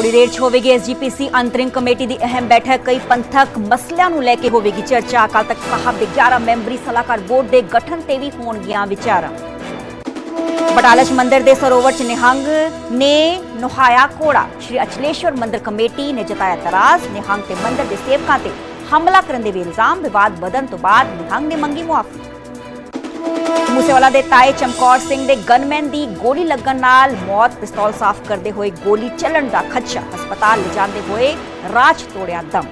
ਥੋੜੀ ਦੇਰ 'ਚ ਹੋਵੇਗੀ ਐਸਜੀਪੀਸੀ ਅੰਤਰਿਮ ਕਮੇਟੀ ਦੀ ਅਹਿਮ ਬੈਠਕ। ਕਈ ਪੰਥਕ ਮਸਲਿਆਂ ਨੂੰ ਲੈ ਕੇ ਹੋਵੇਗੀ ਚਰਚਾ। ਅਕਾਲ ਤਖਤ ਸਾਹਿਬ ਦੇ 11 ਮੈਂਬਰੀ ਸਲਾਹਕਾਰ ਬੋਰਡ ਦੇ ਗਠਨ ਤੇ ਵੀ ਹੋਣਗੀਆਂ ਵਿਚਾਰਾਂ। ਬਟਾਲਾ 'ਚ ਮੰਦਿਰ ਦੇ ਸਰੋਵਰ 'ਚ ਨਿਹੰਗ ਨੇ ਨੁਹਾਇਆ ਕੋੜਾ ਸ਼੍ਰੀ ਅਚਲੇਸ਼ਵਰ ਮੰਦਿਰ ਕਮੇਟੀ ਨੇ ਜਤਾਇਆ ਤਰਾਜ਼ ਨਿਹੰਗ ਤੇ ਮੰਦਿਰ ਦੇ ਸੇਵਕਾਂ ਤੇ ਹਮਲਾ ਕਰਨ ਦੇ ਵੀ ਇਲਜ਼ਾਮ। ਵਿਵਾਦ ਵਧਣ ਤੋਂ ਬਾਅਦ ਨਿਹੰਗ ਨੇ ਮੰਗੀ ਮੁਆਫੀ ਮੂਸੇਵਾਲਾ ਦੇ ਤਾਏ ਚਮਕੌਰ ਸਿੰਘ ਦੇ ਗਨਮੈਨ ਦੀ ਗੋਲੀ ਲੱਗਣ ਨਾਲ ਮੌਤ, ਪਿਸਤੌਲ ਸਾਫ਼ ਕਰਦੇ ਹੋਏ ਗੋਲੀ ਚੱਲਣ ਦਾ ਖਦਸ਼ਾ, ਹਸਪਤਾਲ ਲਿਜਾਂਦੇ ਹੋਏ ਰਾਜ ਤੋੜਿਆ ਦਮ।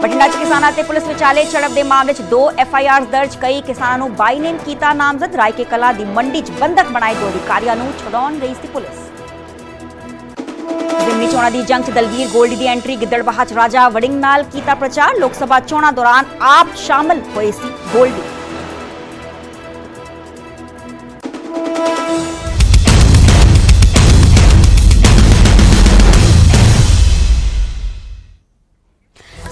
ਬਠਿੰਡਾ 'ਚ ਕਿਸਾਨਾਂ ਤੇ ਪੁਲਿਸ ਵਿਚਾਲੇ ਝੜਪ ਦੇ ਮਾਮਲੇ 'ਚ ਦੋ ਐਫ ਆਈ ਆਰ ਦਰਜ, ਕਈ ਕਿਸਾਨਾਂ ਨੂੰ ਬਾਈ ਨੇਮ ਕੀਤਾ ਨਾਮਜ਼ਦ ਰਾਇਕੇ ਕਲਾ ਦੀ ਮੰਡੀ 'ਚ ਬੰਦਕ ਬਣਾਏ ਦੋ ਅਧਿਕਾਰੀਆਂ ਨੂੰ ਛਡਾਉਣ ਗਈ ਸੀ ਪੁਲਿਸ। ਜ਼ਿਮਨੀ ਚੋਣਾਂ ਦੀ ਜੰਗ 'ਚ ਦਲਵੀਰ ਗੋਲਡੀ ਦੀ ਐਂਟਰੀ, ਗਿੱਦੜਬਾਹਾ 'ਚ ਰਾਜਾ ਵੜਿੰਗ ਨਾਲ ਕੀਤਾ ਪ੍ਰਚਾਰ, ਲੋਕ ਸਭਾ ਚੋਣਾਂ ਦੌਰਾਨ ਆਪ ਸ਼ਾਮਲ ਹੋਏ ਸੀ ਗੋਲਡੀ।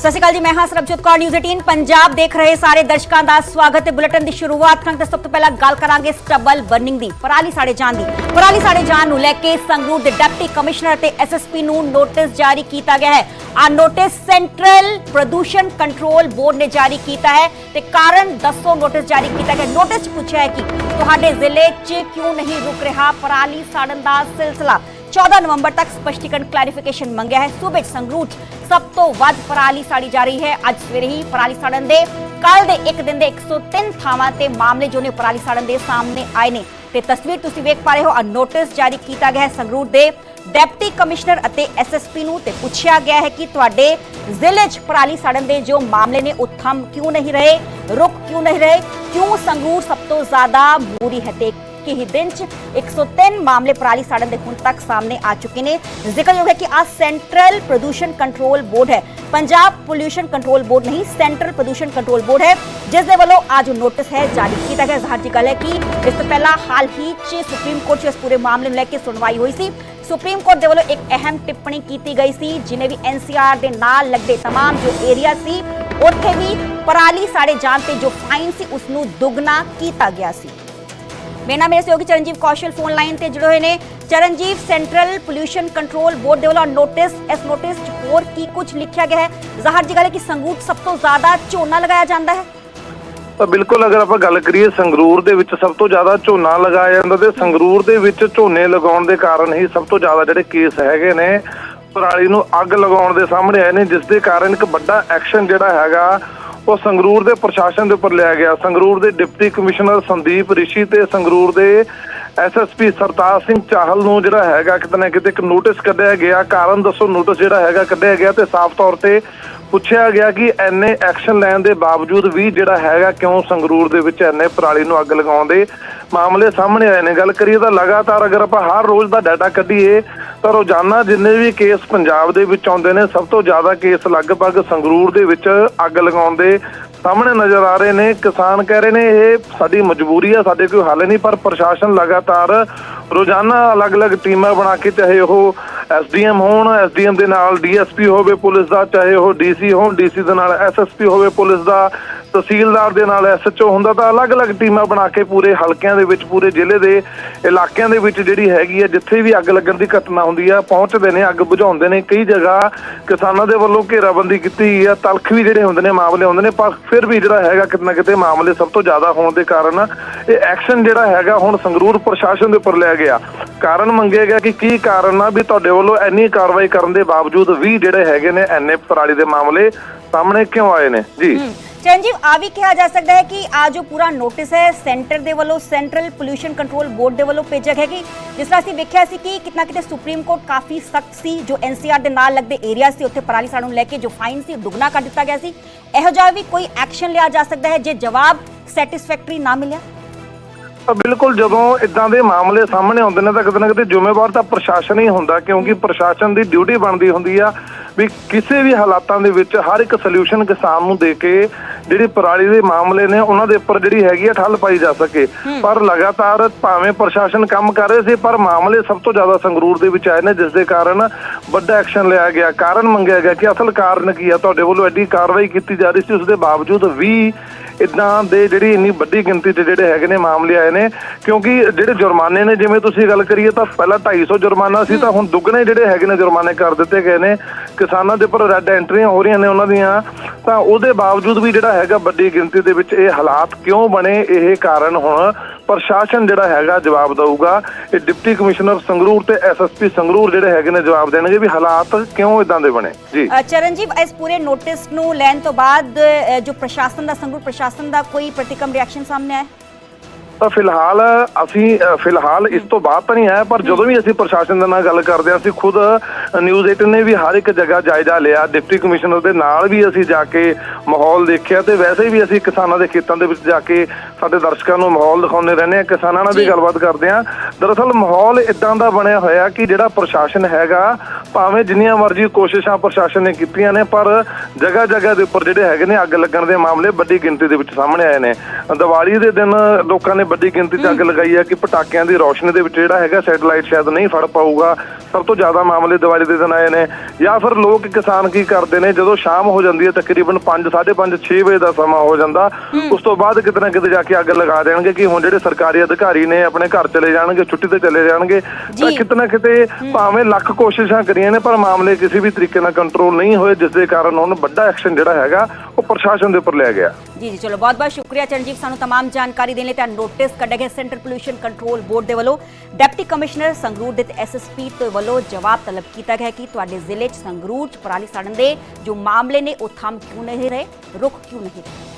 ਸਤਿ ਸ਼੍ਰੀ ਅਕਾਲ ਜੀ, ਮੈਂ ਹਾਂ ਸਰਬਜੋਤ ਕੌਰ ਨਿਊਜ਼ 18 ਪੰਜਾਬ ਦੇਖ ਰਹੇ ਸਾਰੇ ਦਰਸ਼ਕਾਂ ਦਾ ਸਵਾਗਤ ਹੈ ਬੁਲੇਟਿਨ ਦੀ ਸ਼ੁਰੂਆਤ ਕਰਾਂਗੇ ਤਾਂ ਸਭ ਤੋਂ ਪਹਿਲਾਂ ਗੱਲ ਕਰਾਂਗੇ ਸਟਬਲ ਬਰਨਿੰਗ ਦੀ, ਪਰਾਲੀ ਸਾੜੇ ਜਾਣ ਦੀ। ਪਰਾਲੀ ਸਾੜੇ ਜਾਣ ਨੂੰ ਲੈ ਕੇ ਸੰਗਰੂਰ ਦੇ ਡਿਪਟੀ ਕਮਿਸ਼ਨਰ ਤੇ ਐਸਐਸਪੀ ਨੂੰ ਨੋਟਿਸ ਜਾਰੀ ਕੀਤਾ ਗਿਆ ਹੈ। ਆ ਨੋਟਿਸ ਸੈਂਟਰਲ ਪ੍ਰਦੂਸ਼ਣ ਕੰਟਰੋਲ ਬੋਰਡ ਨੇ ਜਾਰੀ ਕੀਤਾ ਹੈ ਤੇ ਕਾਰਨ ਦੱਸੋ ਨੋਟਿਸ ਜਾਰੀ ਕੀਤਾ ਗਿਆ। ਨੋਟਿਸ ਪੁੱਛਿਆ ਹੈ ਕਿ ਤੁਹਾਡੇ ਜ਼ਿਲ੍ਹੇ 'ਚ ਕਿਉਂ ਨਹੀਂ ਰੁਕ ਰਿਹਾ ਪਰਾਲੀ ਸਾੜਨ ਦਾ ਸਿਲਸਿਲਾ? 14 ਨਵੰਬਰ ਤੱਕ ਸਪਸ਼ਟੀਕਰਨ ਕਲੈਰੀਫਿਕੇਸ਼ਨ ਮੰਗਿਆ ਹੈ ਸੂਬੇ ਸੰਗਰੂਰ ਸਭ ਤੋਂ ਵੱਧ ਪਰਾਲੀ ਸਾੜੀ ਜਾ ਰਹੀ ਹੈ ਅੱਜ ਸਵੇਰੇ ਹੀ ਪਰਾਲੀ ਸਾੜਨ ਦੇ ਕੱਲ ਦੇ ਇੱਕ ਦਿਨ ਦੇ 103 ਥਾਵਾਂ ਤੇ ਮਾਮਲੇ ਜੋ ਨੇ ਪਰਾਲੀ ਸਾੜਨ ਦੇ ਸਾਹਮਣੇ ਆਏ ਨੇ ਤੇ ਤਸਵੀਰ ਤੁਸੀਂ ਵੇਖ ਪਾ ਰਹੇ ਹੋ ਨੋਟਿਸ ਜਾਰੀ ਕੀਤਾ ਗਿਆ ਹੈ ਸੰਗਰੂਰ ਦੇ ਡਿਪਟੀ ਕਮਿਸ਼ਨਰ ਅਤੇ ਐਸਐਸਪੀ ਨੂੰ ਤੇ ਪੁੱਛਿਆ ਗਿਆ ਹੈ ਕਿ ਤੁਹਾਡੇ ਜ਼ਿਲ੍ਹੇ 'ਚ ਪਰਾਲੀ ਸਾੜਨ ਦੇ ਜੋ ਮਾਮਲੇ ਨੇ ਉਹ ਥੰਮ ਕਿਉਂ ਨਹੀਂ ਰਹੇ ਰੁਕ ਕਿਉਂ ਨਹੀਂ ਰਹੇ ਕਿਉਂ ਸੰਗਰੂਰ ਸਭ ਤੋਂ ਜ਼ਿਆਦਾ ਮੂਰੀ ਹੈ ਤੇ ਕਿ ਹੀ ਦਿਨ ਚ 103 ਮਾਮਲੇ ਪਰਾਲੀ ਸਾੜਨ ਦੇ ਹੁਣ ਤੱਕ ਸਾਹਮਣੇ ਆ ਚੁੱਕੇ ਨੇ ਜ਼ਿਕਰਯੋਗ ਹੈ ਕਿ ਆ ਸੈਂਟਰਲ ਪ੍ਰਦੂਸ਼ਣ ਕੰਟਰੋਲ ਬੋਰਡ ਹੈ ਪੰਜਾਬ ਪੋਲਿਊਸ਼ਨ ਕੰਟਰੋਲ ਬੋਰਡ ਨਹੀਂ ਸੈਂਟਰਲ ਪ੍ਰਦੂਸ਼ਣ ਕੰਟਰੋਲ ਬੋਰਡ ਹੈ ਜਿਸ ਦੇ ਵੱਲੋਂ ਅੱਜ ਨੋਟਿਸ ਹੈ ਜਾਰੀ ਕੀਤਾ ਗਿਆ ਜ਼ਾਹਰ ਜੀ ਗੱਲ ਹੈ ਕਿ ਇਸ ਤੋਂ ਪਹਿਲਾਂ ਹਾਲ ਹੀ ਚ ਸੁਪਰੀਮ ਕੋਰਟ 'ਚ ਇਸ ਪੂਰੇ ਮਾਮਲੇ ਨੂੰ ਲੈ ਕੇ ਸੁਣਵਾਈ ਹੋਈ ਸੀ ਸੁਪਰੀਮ ਕੋਰਟ ਦੇ ਵੱਲੋਂ ਇੱਕ ਅਹਿਮ ਟਿੱਪਣੀ ਕੀਤੀ ਗਈ ਸੀ ਜਿਨੇ ਵੀ ਐਨਸੀਆਰ ਦੇ ਨਾਲ ਲੱਗਦੇ तमाम ਜੋ ਏਰੀਆ ਸੀ ਉੱਥੇ ਵੀ ਪਰਾਲੀ ਸਾੜੇ ਜਾਣ ਤੇ ਜੋ ਫਾਈਨ ਸੀ ਉਸ ਨੂੰ ਦੁੱਗਣਾ ਕੀਤਾ ਗਿਆ ਸੀ ਮੇਰੇ ਮੇਰੇ ਸਹਿਯੋਗੀ ਚਰਨਜੀਵ ਕੌਸ਼ਲ ਫੋਨ ਲਾਈਨ ਤੇ ਜੁੜੇ ਹੋਏ ਨੇ Charanjeev central pollution control board ਦੇ ਵੱਲੋਂ ਨੋਟਿਸ ਇਸ ਨੋਟਿਸ 'ਚ ਹੋਰ ਕੀ ਕੁਝ ਲਿਖਿਆ ਗਿਆ ਹੈ ਜ਼ਾਹਰ ਜੀ ਗੱਲ ਹੈ ਕਿ ਸੰਗੂਰ ਸਭ ਤੋਂ ਜ਼ਿਆਦਾ ਝੋਨਾ ਲਗਾਇਆ ਜਾਂਦਾ ਹੈ ਤਾਂ ਬਿਲਕੁਲ ਅਗਰ ਆਪਾਂ ਗੱਲ ਕਰੀਏ ਸੰਗਰੂਰ ਦੇ ਵਿੱਚ ਸਭ ਤੋਂ ਜ਼ਿਆਦਾ ਝੋਨਾ ਲਗਾਇਆ ਜਾਂਦਾ ਤੇ ਸੰਗਰੂਰ ਦੇ ਵਿੱਚ ਝੋਨੇ ਲਗਾਉਣ ਦੇ ਕਾਰਨ ਹੀ ਸਭ ਤੋਂ ਜ਼ਿਆਦਾ ਜਿਹੜੇ ਕੇਸ ਹੈਗੇ ਨੇ ਪਰਾਲੀ ਨੂੰ ਅੱਗ ਲਗਾਉਣ ਦੇ ਸਾਹਮਣੇ ਆਏ ਨੇ ਜਿਸ ਦੇ ਕਾਰਨ ਇੱਕ ਵੱਡਾ ਐਕਸ਼ਨ ਜਿਹੜਾ ਹੈਗਾ ਉਹ ਸੰਗਰੂਰ ਦੇ ਪ੍ਰਸ਼ਾਸਨ ਦੇ ਉੱਪਰ ਲਿਆ ਗਿਆ। ਸੰਗਰੂਰ ਦੇ ਡਿਪਟੀ ਕਮਿਸ਼ਨਰ ਸੰਦੀਪ ਰਿਸ਼ੀ ਤੇ ਸੰਗਰੂਰ ਦੇ ਐਸਐਸਪੀ ਸਰਤਾਜ ਸਿੰਘ ਚਾਹਲ ਨੂੰ ਜਿਹੜਾ ਹੈਗਾ ਕਿਤੇ ਨਾ ਕਿਤੇ ਇੱਕ ਨੋਟਿਸ ਕੱਢਿਆ ਗਿਆ। ਕਾਰਨ ਦੱਸੋ ਨੋਟਿਸ ਜਿਹੜਾ ਹੈਗਾ ਕੱਢਿਆ ਗਿਆ ਤੇ ਸਾਫ਼ ਤੌਰ ਤੇ ਪੁੱਛਿਆ ਗਿਆ ਕਿ ਐਨੇ ਐਕਸ਼ਨ ਲੈਣ ਦੇ ਬਾਵਜੂਦ ਵੀ ਜਿਹੜਾ ਹੈਗਾ ਕਿਉਂ ਸੰਗਰੂਰ ਦੇ ਵਿੱਚ ਐਨੇ ਪਰਾਲੀ ਨੂੰ ਅੱਗ ਲਗਾਉਣ ਦੇ ਮਾਮਲੇ ਸਾਹਮਣੇ ਆਏ ਨੇ। ਗੱਲ ਕਰੀਏ ਤਾਂ ਲਗਾਤਾਰ ਅਗਰ ਆਪਾਂ ਹਰ ਰੋਜ਼ ਦਾ ਡਾਟਾ ਕੱਢੀਏ ਤਾਂ ਰੋਜ਼ਾਨਾ ਜਿੰਨੇ ਵੀ ਕੇਸ ਪੰਜਾਬ ਦੇ ਵਿੱਚ ਆਉਂਦੇ ਨੇ, ਸਭ ਤੋਂ ਜ਼ਿਆਦਾ ਕੇਸ ਲਗਭਗ ਸੰਗਰੂਰ ਦੇ ਵਿੱਚ ਅੱਗ ਲਗਾਉਣ ਦੇ ਸਾਹਮਣੇ ਨਜ਼ਰ ਆ ਰਹੇ ਨੇ। ਕਿਸਾਨ ਕਹਿ ਰਹੇ ਨੇ, ਇਹ ਸਾਡੀ ਮਜਬੂਰੀ ਆ, ਸਾਡੇ ਕੋਈ ਹੱਲ ਨਹੀਂ, ਪਰ ਪ੍ਰਸ਼ਾਸਨ ਲਗਾਤਾਰ ਰੋਜ਼ਾਨਾ ਅਲੱਗ-ਅਲੱਗ ਟੀਮਾਂ ਬਣਾ ਕੇ, ਚਾਹੇ ਉਹ ਐਸਡੀਐਮ ਹੋਣ, ਐਸਡੀਐਮ ਦੇ ਨਾਲ ਡੀਐਸਪੀ ਹੋਵੇ ਪੁਲਿਸ ਦਾ, ਚਾਹੇ ਉਹ ਡੀਸੀ ਹੋਣ, ਡੀਸੀ ਦੇ ਨਾਲ ਐਸਐਸਪੀ ਹੋਵੇ ਪੁਲਿਸ ਦਾ ਤਹਿਸੀਲਦਾਰ ਦੇ ਨਾਲ ਐਸਐਚਓ ਹੁੰਦਾ ਤਾਂ ਅਲੱਗ-ਅਲੱਗ ਟੀਮਾਂ ਬਣਾ ਕੇ ਪੂਰੇ ਹਲਕਿਆਂ ਦੇ ਵਿੱਚ, ਪੂਰੇ ਜ਼ਿਲ੍ਹੇ ਦੇ ਇਲਾਕਿਆਂ ਦੇ ਵਿੱਚ ਜਿਹੜੀ ਹੈਗੀ ਹੈ ਜਿੱਥੇ ਵੀ ਅੱਗ ਲੱਗਣ ਦੀ ਘਟਨਾ ਹੁੰਦੀ ਆ, ਪਹੁੰਚਦੇ ਨੇ, ਅੱਗ ਬੁਝਾਉਂਦੇ ਨੇ। ਕਈ ਜਗ੍ਹਾ ਕਿਸਾਨਾਂ ਦੇ ਵੱਲੋਂ ਘੇਰਾਬੰਦੀ ਕੀਤੀ ਗਈ ਆ, ਤਲਖ ਵੀ ਜਿਹੜੇ ਹੁੰਦੇ ਨੇ, ਮਾਮਲੇ ਹੁੰਦੇ ਨੇ, ਪਰ ਫਿਰ ਵੀ ਜਿਹੜਾ ਹੈਗਾ ਕਿਤੇ ਨਾ ਕਿਤੇ ਮਾਮਲੇ ਸਭ ਤੋਂ ਜ਼ਿਆਦਾ ਹੋਣ ਦੇ ਕਾਰਨ ਇਹ ਐਕਸ਼ਨ ਜਿਹੜਾ ਹੈਗਾ ਹੁਣ ਸੰਗਰੂਰ ਪ੍ਰਸ਼ਾਸਨ ਦੇ ਉੱਪਰ ਲਿਆ ਗਿਆ। ਕਾਰਨ ਮੰਗਿਆ ਗਿਆ ਕਿ ਕੀ ਕਾਰਨ ਆ ਵੀ ਤੁਹਾਡੇ ਵੱਲੋਂ ਇੰਨੀ ਕਾਰਵਾਈ ਕਰਨ ਦੇ ਬਾਵਜੂਦ ਵੀ ਜਿਹੜੇ ਹੈਗੇ ਨੇ ਐਨੇ ਪਰਾਲੀ ਦੇ ਮਾਮਲੇ ਸਾਹਮਣੇ ਕਿਉਂ ਆਏ ਨੇ? ਜੀ। ਚਰਨਜੀਵ ਆ ਵੀ ਕਿਹਾ ਜਾ ਸਕਦਾ ਹੈ ਕਿ ਆ ਜੋ ਪੂਰਾ ਨੋਟਿਸ ਹੈ ਸੈਂਟਰ ਦੇ ਵੱਲੋਂ ਸੈਂਟਰਲ ਪੋਲਿਊਸ਼ਨ ਕੰਟਰੋਲ ਬੋਰਡ ਦੇ ਵੱਲੋਂ ਭੇਜਿਆ ਗਿਆ ਕਿ ਜਿਸ ਤਰ੍ਹਾਂ ਅਸੀਂ ਵੇਖਿਆ ਸੀ ਕਿ ਕਿਤਨਾ ਕਿਤੇ ਸੁਪਰੀਮ ਕੋਰਟ ਕਾਫੀ ਸਖਤ ਸੀ ਜੋ ਐਨਸੀਆਰ ਦੇ ਨਾਲ ਲੱਗਦੇ ਏਰੀਆ ਸੀ ਉੱਥੇ ਪਰਾਲੀ ਸਾੜਨ ਨੂੰ ਲੈ ਕੇ ਜੋ ਫਾਈਨ ਸੀ ਦੁੱਗਣਾ ਕਰ ਦਿੱਤਾ ਗਿਆ ਸੀ। ਇਹੋ ਜਿਹਾ ਵੀ ਕੋਈ ਐਕਸ਼ਨ ਲਿਆ ਜਾ ਸਕਦਾ ਹੈ ਜੇ ਜਵਾਬ ਸੈਟੀਸਫੈਕਟਰੀ ਨਾ ਮਿਲਿਆ? ਬਿਲਕੁਲ ਜਦੋਂ ਇਦਾਂ ਦੇ ਮਾਮਲੇ ਸਾਹਮਣੇ ਆਉਂਦੇ ਨੇ ਤਾਂ ਕਿਤੇ ਨਾ ਕਿਤੇ ਜ਼ਿੰਮੇਵਾਰ ਤਾਂ ਪ੍ਰਸ਼ਾਸਨ ਹੀ ਹੁੰਦਾ ਕਿਉਂਕਿ ਪ੍ਰਸ਼ਾਸਨ ਦੀ ਡਿਊਟੀ ਬਣਦੀ ਹੁੰਦੀ ਆ ਵੀ ਕਿਸੇ ਵੀ ਹਾਲਾਤਾਂ ਦੇ ਵਿੱਚ ਹਰ ਇੱਕ ਸੋਲੂਸ਼ਨ ਕਿਸਾਨ ਨੂੰ ਦੇ ਕੇ ਜਿਹੜੀ ਪਰਾਲੀ ਦੇ ਮਾਮਲੇ ਨੇ ਉਹਨਾਂ ਦੇ ਉੱਪਰ ਜਿਹੜੀ ਹੈਗੀ ਆ ਠੱਲ ਪਾਈ ਜਾ ਸਕੇ। ਪਰ ਲਗਾਤਾਰ ਭਾਵੇਂ ਪ੍ਰਸ਼ਾਸਨ ਕੰਮ ਕਰ ਰਹੇ ਸੀ ਪਰ ਮਾਮਲੇ ਸਭ ਤੋਂ ਜ਼ਿਆਦਾ ਸੰਗਰੂਰ ਦੇ ਵਿੱਚ ਆਏ ਨੇ ਜਿਸ ਦੇ ਕਾਰਨ ਵੱਡਾ ਐਕਸ਼ਨ ਲਿਆ ਗਿਆ। ਕਾਰਨ ਮੰਗਿਆ ਗਿਆ ਕਿ ਅਸਲ ਕਾਰਨ ਕੀ ਆ? ਤੁਹਾਡੇ ਵੱਲੋਂ ਐਡੀ ਕਾਰਵਾਈ ਕੀਤੀ ਜਾ ਰਹੀ ਸੀ ਉਸ ਦੇ ਬਾਵਜੂਦ ਵੀ ਇਦਾਂ ਦੇ ਜਿਹੜੀ ਇੰਨੀ ਵੱਡੀ ਗਿਣਤੀ 'ਚ ਜਿਹੜੇ ਹੈਗੇ ਨੇ ਮਾਮਲੇ ਆਏ ਨੇ ਕਿਉਂਕਿ ਜਿਹੜੇ ਜੁਰਮਾਨੇ ਨੇ ਜਿਵੇਂ ਤੁਸੀਂ ਗੱਲ ਕਰੀਏ ਤਾਂ ਪਹਿਲਾਂ 250 ਜੁਰਮਾਨਾ ਸੀ ਤਾਂ ਹੁਣ ਦੁੱਗਣੇ ਜਿਹੜੇ ਹੈਗੇ ਨੇ ਜੁਰਮਾਨੇ ਕਰ ਦਿੱਤੇ ਗਏ ਨੇ। ਕਿਸਾਨਾਂ ਦੇ ਉੱਪਰ ਰੈੱਡ ਐਂਟਰੀਆਂ ਹੋ ਰਹੀਆਂ ਨੇ ਉਹਨਾਂ ਦੀਆਂ। ਤਾਂ ਉਹਦੇ ਬਾਵਜੂਦ ਵੀ ਜਿਹੜਾ ਹੈਗਾ ਵੱਡੀ ਗਿਣਤੀ ਦੇ ਵਿੱਚ ਇਹ ਹਾਲਾਤ ਕਿਉਂ ਬਣੇ, ਇਹ ਕਾਰਨ ਹੁਣ ਪ੍ਰਸ਼ਾਸਨ ਜਿਹੜਾ ਹੈਗਾ ਜਵਾਬ ਦਊਗਾ। ਇਹ ਡਿਪਟੀ ਕਮਿਸ਼ਨਰ ਸੰਗਰੂਰ ਤੇ ਐਸਐਸਪੀ ਸੰਗਰੂਰ ਜਿਹੜੇ ਹੈਗੇ ਨੇ ਜਵਾਬ ਦੇਣਗੇ ਵੀ ਹਾਲਾਤ ਕਿਉਂ ਇਦਾਂ ਦੇ ਬਣੇ। ਜੀ। ਚਰਨਜੀਤ, ਇਸ ਪੂਰੇ ਨੋਟਿਸ ਨੂੰ ਲੈਣ ਤੋਂ ਬਾਅਦ ਜੋ ਪ੍ਰਸ਼ਾਸਨ ਦਾ, ਸੰਗਰੂਰ ਪ੍ਰਸ਼ਾਸਨ ਦਾ ਕੋਈ ਪ੍ਰਤੀਕਰਮ ਰਿਐਕਸ਼ਨ ਸਾਹਮਣੇ ਆਇਆ? ਤਾਂ ਫਿਲਹਾਲ ਅਸੀਂ ਫਿਲਹਾਲ ਇਸ ਤੋਂ ਬਾਅਦ ਤਾਂ ਨਹੀਂ ਆਇਆ ਪਰ ਜਦੋਂ ਵੀ ਅਸੀਂ ਪ੍ਰਸ਼ਾਸਨ ਦੇ ਨਾਲ ਗੱਲ ਕਰਦੇ ਹਾਂ ਅਸੀਂ ਖੁਦ ਨਿਊਜ਼ 18 ਨੇ ਵੀ ਹਰ ਇੱਕ ਜਗ੍ਹਾ ਜਾਇਜ਼ਾ ਲਿਆ ਡਿਪਟੀ ਕਮਿਸ਼ਨਰ ਦੇ ਨਾਲ ਵੀ ਅਸੀਂ ਜਾ ਕੇ ਮਾਹੌਲ ਦੇਖਿਆ ਤੇ ਵੈਸੇ ਵੀ ਅਸੀਂ ਕਿਸਾਨਾਂ ਦੇ ਖੇਤਾਂ ਦੇ ਵਿੱਚ ਜਾ ਕੇ ਸਾਡੇ ਦਰਸ਼ਕਾਂ ਨੂੰ ਮਾਹੌਲ ਦਿਖਾਉਂਦੇ ਰਹਿੰਦੇ ਹਾਂ ਕਿਸਾਨਾਂ ਨਾਲ ਵੀ। ਗੱਲਬਾਤ ਕਰਦੇ ਹਾਂ ਦਰਅਸਲ ਮਾਹੌਲ ਇਦਾਂ ਦਾ ਬਣਿਆ ਹੋਇਆ ਕਿ ਜਿਹੜਾ ਪ੍ਰਸ਼ਾਸਨ ਹੈਗਾ ਭਾਵੇਂ ਜਿੰਨੀਆਂ ਮਰਜ਼ੀ ਕੋਸ਼ਿਸ਼ਾਂ ਪ੍ਰਸ਼ਾਸਨ ਨੇ ਕੀਤੀਆਂ ਨੇ ਪਰ ਜਗ੍ਹਾ ਜਗ੍ਹਾ ਦੇ ਉੱਪਰ ਜਿਹੜੇ ਹੈਗੇ ਨੇ ਅੱਗ ਲੱਗਣ ਦੇ ਮਾਮਲੇ ਵੱਡੀ ਗਿਣਤੀ ਦੇ ਵਿੱਚ ਸਾਹਮਣੇ ਆਏ ਨੇ। ਦੀਵਾਲੀ ਦੇ ਦਿਨ ਲੋਕਾਂ ਨੇ ਵੱਡੀ ਗਿਣਤੀ 'ਚ ਅੱਗ ਲਗਾਈ ਹੈ ਕਿ ਪਟਾਕਿਆਂ ਦੀ ਰੌਸ਼ਨੀ ਦੇ ਵਿੱਚ ਜਿਹੜਾ ਹੈਗਾ ਸੈਟਲਾਈਟ ਸ਼ਾਇਦ ਨਹੀਂ ਫੜ ਪਾਊਗਾ। ਸਭ ਤੋਂ ਜ਼ਿਆਦਾ ਮਾਮਲੇ ਦੀਵਾਲੀ ਦੇ ਦਿਨ ਆਏ ਨੇ। ਜਾਂ ਫਿਰ ਲੋਕ ਕਿਸਾਨ ਕੀ ਕਰਦੇ ਨੇ ਜਦੋਂ ਸ਼ਾਮ ਹੋ ਜਾਂਦੀ ਹੈ ਤਕਰੀਬਨ 5 5:30 6 ਵਜੇ ਦਾ ਸਮਾਂ ਹੋ ਜਾਂਦਾ। ਉਸ ਤੋਂ ਬਾਅਦ ਕਿਤੇ ਨਾ ਕਿਤੇ ਜਾ ਕੇ ਅੱਗ ਲਗਾ ਦੇਣਗੇ ਕਿ ਹੁਣ ਜਿਹੜੇ ਸਰਕਾਰੀ ਅਧਿਕਾਰੀ ਨੇ ਆਪਣੇ ਘਰ ਚਲੇ ਜਾਣਗੇ ਛੁੱਟੀ ਤੇ ਚਲੇ ਜਾਣਗੇ। ਤਾਂ। ਕਿਤੇ ਨਾ ਕਿਤੇ ਭਾਵੇਂ ਲੱਖ ਕੋਸ਼ਿਸ਼ਾਂ ਕਰੀਆਂ ਨੇ ਪਰ ਮਾਮਲੇ ਕਿਸੇ ਵੀ ਤਰੀਕੇ ਨਾਲ ਕੰਟਰੋਲ ਨਹੀਂ ਹੋਏ ਜਿਸ ਦੇ ਕਾਰਨ ਹੁਣ ਵੱਡਾ ਐਕਸ਼ਨ ਜਿਹੜਾ ਹੈਗਾ ਉਹ ਪ੍ਰਸ਼ਾਸਨ ਦੇ ਉੱਪਰ ਲਿਆ ਗਿਆ ਜੀ ਜੀ ਚਲੋ ਬਹੁਤ ਬਹੁਤ ਸ਼ੁਕਰੀਆ ਚਰਨਜੀਤ ਸਾਨੂੰ तमाम ਜਾਣਕਾਰੀ ਦੇਣ ਲਈ ਤਾਂ ਨੋਟਿਸ ਕੱਢਿਆ ਗਿਆ ਸੈਂਟਰ ਪੋਲੂਸ਼ਨ ਕੰਟਰੋਲ ਬੋਰਡ ਦੇ ਵੱਲੋਂ ਡਿਪਟੀ ਕਮਿਸ਼ਨਰ ਸੰਗਰੂਰ ਦੇ ਐਸਐਸਪੀ ਤੋਂ ਵੱਲੋਂ ਜਵਾਬ ਤਲਬ ਕੀਤਾ ਗਿਆ ਕਿ ਤੁਹਾਡੇ ਜ਼ਿਲ੍ਹੇ 'ਚ ਸੰਗਰੂਰ 'ਚ ਪਰਾਲੀ ਸਾੜਨ ਦੇ ਜੋ ਮਾਮਲੇ ਨੇ ਉਹ ਥੰਮ ਕਿਉਂ ਨਹੀਂ ਰਹੇ ਰੁਕ ਕਿਉਂ ਨਹੀਂ ਰਹੇ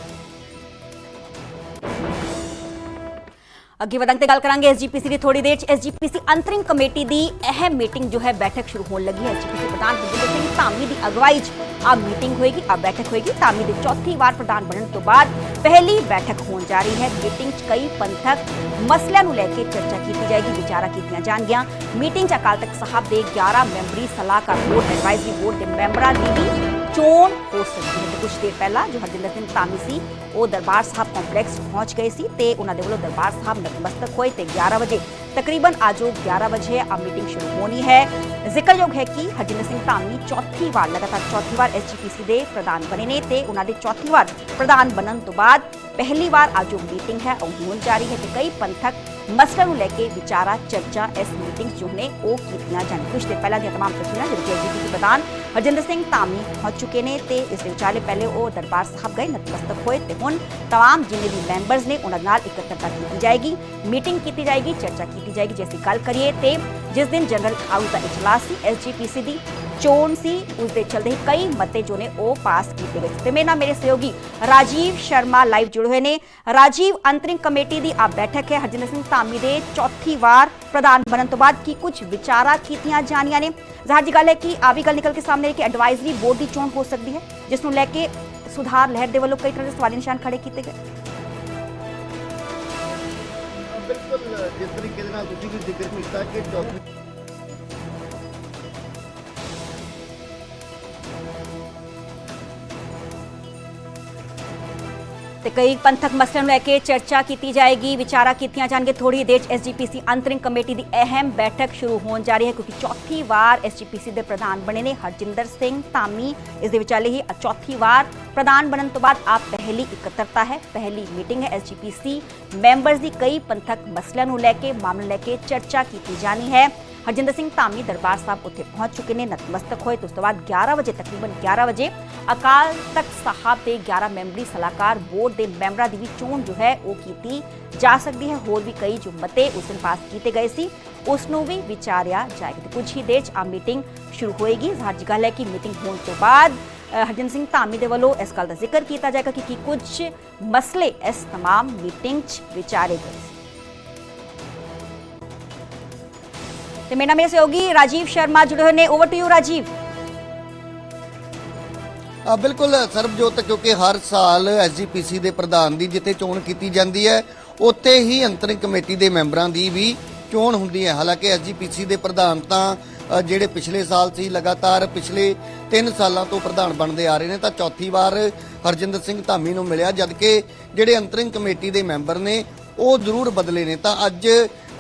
ਅੱਗੇ ਵਧਾਂਗੇ ਤੇ ਗੱਲ ਕਰਾਂਗੇ ਐਸਜੀਪੀਸੀ ਦੀ ਥੋੜੀ ਦੇਰ ਚ। ਐਸਜੀਪੀਸੀ ਅੰਤਰਿਮ ਕਮੇਟੀ ਦੀ ਅਹਿਮ ਮੀਟਿੰਗ ਜੋ ਹੈ ਬੈਠਕ ਸ਼ੁਰੂ ਹੋਣ ਲੱਗੀ ਹੈ। ਐਸਜੀਪੀਸੀ ਪ੍ਰਧਾਨ ਬਲਜਿੰਦਰ ਸਿੰਘ ਧਾਮੀ ਦੀ ਅਗਵਾਈ 'ਚ ਆ ਮੀਟਿੰਗ ਹੋਏਗੀ ਆ ਬੈਠਕ ਹੋਏਗੀ। ਧਾਮੀ ਦੇ ਚੌਥੀ ਵਾਰ ਪ੍ਰਧਾਨ ਬਣਨ ਤੋਂ ਬਾਅਦ ਪਹਿਲੀ ਬੈਠਕ ਹੋਣ ਜਾ ਰਹੀ ਹੈ। ਮੀਟਿੰਗ 'ਚ ਕਈ ਪੰਥਕ ਮਸਲਿਆਂ ਨੂੰ ਲੈ ਕੇ ਚਰਚਾ ਕੀਤੀ ਜਾਏਗੀ, ਵਿਚਾਰਾ ਕੀਤੀਆਂ ਜਾਣਗੀਆਂ। ਮੀਟਿੰਗ 'ਚ ਅਕਾਲ ਤਖਤ ਸਾਹਿਬ ਦੇ 11 ਮੈਂਬਰੀ ਸਲਾਹਕਾਰ ਬੋਰਡ ਐਡਵਾਈਜ਼ਰੀ ਬੋਰਡ ਦੇ ਮੈਂਬਰਾਂ ਦੀ ਵੀ ਚੋਣ ਹੋ ਸਕਦੀ ਹੈ। ਕੁਝ ਦੇਰ ਪਹਿਲਾਂ ਜੋ ਹਰਜਿੰਦਰ ਸਿੰਘ ਧਾਮੀ ਸੀ ਉਹ ਦਰਬਾਰ ਸਾਹਿਬ ਕੰਪਲੈਕਸ ਪਹੁੰਚ ਗਏ ਸੀ ਤੇ ਉਹਨਾਂ ਦੇ ਵੱਲੋਂ ਦਰਬਾਰ ਸਾਹਿਬ ਨਤਮਸਤਕ ਹੋਏ ਤੇ 11 ਵਜੇ ਤਕਰੀਬਨ ਆਜੋ 11 ਵਜੇ ਆ ਮੀਟਿੰਗ ਸ਼ੁਰੂ ਹੋਣੀ ਹੈ ਜ਼ਿਕਰਯੋਗ ਹੈ ਕਿ ਹਰਜਿੰਦਰ ਸਿੰਘ ਧਾਮੀ ਚੌਥੀ ਵਾਰ ਲਗਾਤਾਰ ਚੌਥੀ ਵਾਰ ਐਸਜੀਪੀਸੀ ਦੇ ਪ੍ਰਧਾਨ ਬਣੇ ਨੇ ਤੇ ਉਹਨਾਂ ਦੇ ਚੌਥੀ ਵਾਰ ਪ੍ਰਧਾਨ ਬਣਨ ਤੋਂ ਬਾਅਦ ਪਹਿਲੀ ਵਾਰ ਆ ਜੋ ਮੀਟਿੰਗ ਹੈ ਉਹ ਹੋਣ ਜਾ ਰਹੀ ਹੈ ਤੇ ਕਈ ਪੰਥਕ ਮਸਲਿਆਂ ਨੂੰ ਲੈ ਕੇ ਵਿਚਾਰਾ ਚਰਚਾ ਇਸ ਮੀਟਿੰਗ 'ਚ ਜੋ ਨੇ ਉਹ ਕੀਤੀਆਂ ਜਾਣ ਕੁਝ ਦੇਰ ਪਹਿਲਾਂ ਦੀਆਂ ਤਮਾਮ ਤਸਵੀਰਾਂ ਜਿਹੜੇ ਐਸਜੀਪੀਸੀ ਪ੍ਰਧਾਨ ਹਰਜਿੰਦਰ ਸਿੰਘ ਧਾਮੀ ਪਹੁੰਚ ਚੁੱਕੇ ਨੇ ਤੇ ਇਸ ਦੇ ਵਿਚਾਲੇ ਪਹਿਲੇ ਉਹ ਦਰਬਾਰ ਸਾਹਿਬ ਗਏ ਨਤਮਸਤਕ ਹੋਏ ਤੇ ਹੁਣ तमाम ਜਿੰਨੇ ਵੀ ਮੈਂਬਰਸ ਨੇ ਉਹਨਾਂ ਨਾਲ ਇਕੱਤਰਤਾ ਕੀਤੀ ਜਾਏਗੀ ਮੀਟਿੰਗ ਕੀਤੀ ਜਾਏਗੀ ਚਰਚਾ ਕੀਤੀ ਜਾਏਗੀ ਜੇ ਅਸੀਂ ਗੱਲ ਕਰੀਏ ਤੇ ਜਿਸ ਦਿਨ ਜਨਰਲ ਹਾਊਸ ਦਾ ਇਜਲਾਸ ਸੀ ਐਸਜੀਪੀਸੀ ਦੀ ਚੋਣ ਸੀ ਉਸ ਦੇ ਚਲਦੇ ਹੀ ਕਈ ਮਤੇ ਜੋ ਨੇ ਉਹ ਪਾਸ ਕੀਤੇ ਗਏ ਸੀ ਤੇ ਮੇਰੇ ਨਾਲ ਮੇਰੇ ਸਹਿਯੋਗੀ ਰਾਜੀਵ ਸ਼ਰਮਾ ਲਾਈਵ ਜੁੜੇ ਹੋਏ ਨੇ ਰਾਜੀਵ ਅੰਤਰਿਮ ਕਮੇਟੀ ਦੀ ਆ ਬੈਠਕ ਹੈ ਹਰਜਿੰਦਰ ਸਿੰਘ ਧਾਮੀ ਦੇ ਚੌਥੀ ਵਾਰ ਪ੍ਰਧਾਨ ਬਣਨ ਤੋਂ ਬਾਅਦ ਕੀ ਕੁਝ ਵਿਚਾਰਾ ਕੀਤੀਆਂ ਜਾਣੀਆਂ ਨੇ ਜ਼ਾਹਰ ਜੀ ਗੱਲ ਹੈ ਕਿ ਆ ਵੀ ਗੱਲ ਨਿਕਲ ਕੇ ਸਾਹਮਣੇ ਆਈ ਕਿ ਐਡਵਾਈਜ਼ਰੀ ਬੋਰਡ ਦੀ ਚੋਣ ਹੋ ਸਕਦੀ ਹੈ ਜਿਸ ਨੂੰ ਲੈ ਕੇ ਸੁਧਾਰ ਲਹਿਰ ਦੇ ਵੱਲੋਂ ਕਈ ਤਰ੍ਹਾਂ ਦੇ ਸਵਾਲੀ ਨਿਸ਼ਾਨ ਖੜੇ ਕੀਤੇ ਗਏ ਬਿਲਕੁਲ ਜਿਸ ਤਰੀਕੇ ਦੇ ਨਾਲ ਤੁਸੀਂ ਵੀ ਜ਼ਿਕਰ ਕੀਤਾ ਕਿ ਤੇ ਕਈ ਪੰਥਕ ਮਸਲਿਆਂ ਨੂੰ ਲੈ ਕੇ ਚਰਚਾ ਕੀਤੀ ਜਾਏਗੀ, ਵਿਚਾਰਾ ਕੀਤੀਆਂ ਜਾਣਗੇ ਥੋੜੀ ਦੇਰ ਐਸਜੀਪੀਸੀ ਅੰਤਰਿਮ ਕਮੇਟੀ ਦੀ ਅਹਿਮ ਬੈਠਕ ਸ਼ੁਰੂ ਹੋਣ ਜਾ ਰਹੀ ਹੈ, ਕਿਉਂਕਿ ਚੌਥੀ ਵਾਰ ਐਸਜੀਪੀਸੀ ਦੇ ਪ੍ਰਧਾਨ ਬਣੇ ਨੇ ਹਰਜਿੰਦਰ ਸਿੰਘ ਧਾਮੀ। ਇਸ ਦੇ ਵਿਚਾਲੇ ਹੀ, ਚੌਥੀ ਵਾਰ ਪ੍ਰਧਾਨ ਬਣਨ ਤੋਂ ਬਾਅਦ ਆਪ ਪਹਿਲੀ ਇਕੱਤਰਤਾ ਹੈ। ਪਹਿਲੀ ਮੀਟਿੰਗ ਹੈ ਐਸਜੀਪੀਸੀ ਮੈਂਬਰਸ ਦੀ। ਕਈ ਪੰਥਕ ਮਸਲਿਆਂ ਨੂੰ ਲੈ ਕੇ, ਮਾਮਲੇ ਲੈ ਕੇ ਚਰਚਾ ਕੀਤੀ ਜਾਣੀ ਹੈ। ਹਰਜਿੰਦਰ ਸਿੰਘ ਧਾਮੀ ਦਰਬਾਰ ਸਾਹਿਬ ਉੱਥੇ ਪਹੁੰਚ ਚੁੱਕੇ ਨੇ ਨਤਮਸਤਕ ਹੋਏ ਤੇ ਉਸ ਤੋਂ ਬਾਅਦ 11 ਵਜੇ ਤਕਰੀਬਨ 11 ਵਜੇ ਅਕਾਲ ਤਖਤ ਸਾਹਿਬ ਦੇ 11 ਮੈਂਬਰੀ ਸਲਾਹਕਾਰ ਬੋਰਡ ਦੇ ਮੈਂਬਰਾਂ ਦੀ ਵੀ ਚੋਣ ਜੋ ਹੈ ਉਹ ਕੀਤੀ ਜਾ ਸਕਦੀ ਹੈ ਹੋਰ ਵੀ ਕਈ ਜੋ ਮਤੇ ਉਸ ਦਿਨ ਪਾਸ ਕੀਤੇ ਗਏ ਸੀ ਉਸ ਨੂੰ ਵੀ ਵਿਚਾਰਿਆ ਜਾਏਗਾ ਤੇ ਕੁਝ ਹੀ ਦੇਰ ਚ ਆ ਮੀਟਿੰਗ ਸ਼ੁਰੂ ਹੋਏਗੀ ਜ਼ਾਹਰ ਜੀ ਗੱਲ ਹੈ ਕਿ ਮੀਟਿੰਗ ਹੋਣ ਤੋਂ ਬਾਅਦ ਅ, ਹਰਜਿੰਦਰ ਸਿੰਘ ਧਾਮੀ ਦੇ ਵੱਲੋਂ ਇਸ ਗੱਲ ਦਾ ਜ਼ਿਕਰ ਕੀਤਾ ਜਾਏਗਾ ਕਿ ਕੀ ਕੁਝ ਮਸਲੇ ਇਸ तमाम ਮੀਟਿੰਗ ਚ ਵਿਚਾਰੇ ਗਏ ਤੇ ਮੇਰਾ ਮੇਰੇ ਸਹਿਯੋਗੀ ਰਾਜੀਵ ਸ਼ਰਮਾ ਜੁੜੇ ਹੋਏ ਨੇ। Over to you Rajiv. ਬਿਲਕੁਲ, ਸਰਬਜੋਤ, ਕਿਉਂਕਿ ਹਰ ਸਾਲ ਐਸਜੀਪੀਸੀ ਦੇ ਪ੍ਰਧਾਨ ਦੀ ਜਿੱਥੇ ਚੋਣ ਕੀਤੀ ਜਾਂਦੀ ਹੈ, ਉੱਥੇ ਹੀ ਅੰਤਰਿਮ ਕਮੇਟੀ ਦੇ ਮੈਂਬਰਾਂ ਦੀ ਵੀ ਚੋਣ ਹੁੰਦੀ ਹੈ। ਹਾਲਾਂਕਿ ਐਸਜੀਪੀਸੀ ਦੇ ਪ੍ਰਧਾਨ ਤਾਂ ਜਿਹੜੇ ਪਿਛਲੇ ਸਾਲ ਸੀ, ਲਗਾਤਾਰ ਪਿਛਲੇ 3 ਸਾਲਾਂ ਤੋਂ ਪ੍ਰਧਾਨ ਬਣਦੇ ਆ ਰਹੇ ਨੇ, ਤਾਂ ਚੌਥੀ ਵਾਰ ਹਰਜਿੰਦਰ ਸਿੰਘ ਧਾਮੀ ਨੂੰ ਮਿਲਿਆ, ਜਦਕਿ ਜਿਹੜੇ ਅੰਤਰਿੰਗ ਕਮੇਟੀ ਦੇ ਮੈਂਬਰ ਨੇ, ਉਹ ਜ਼ਰੂਰ ਬਦਲੇ ਨੇ। ਤਾਂ ਅੱਜ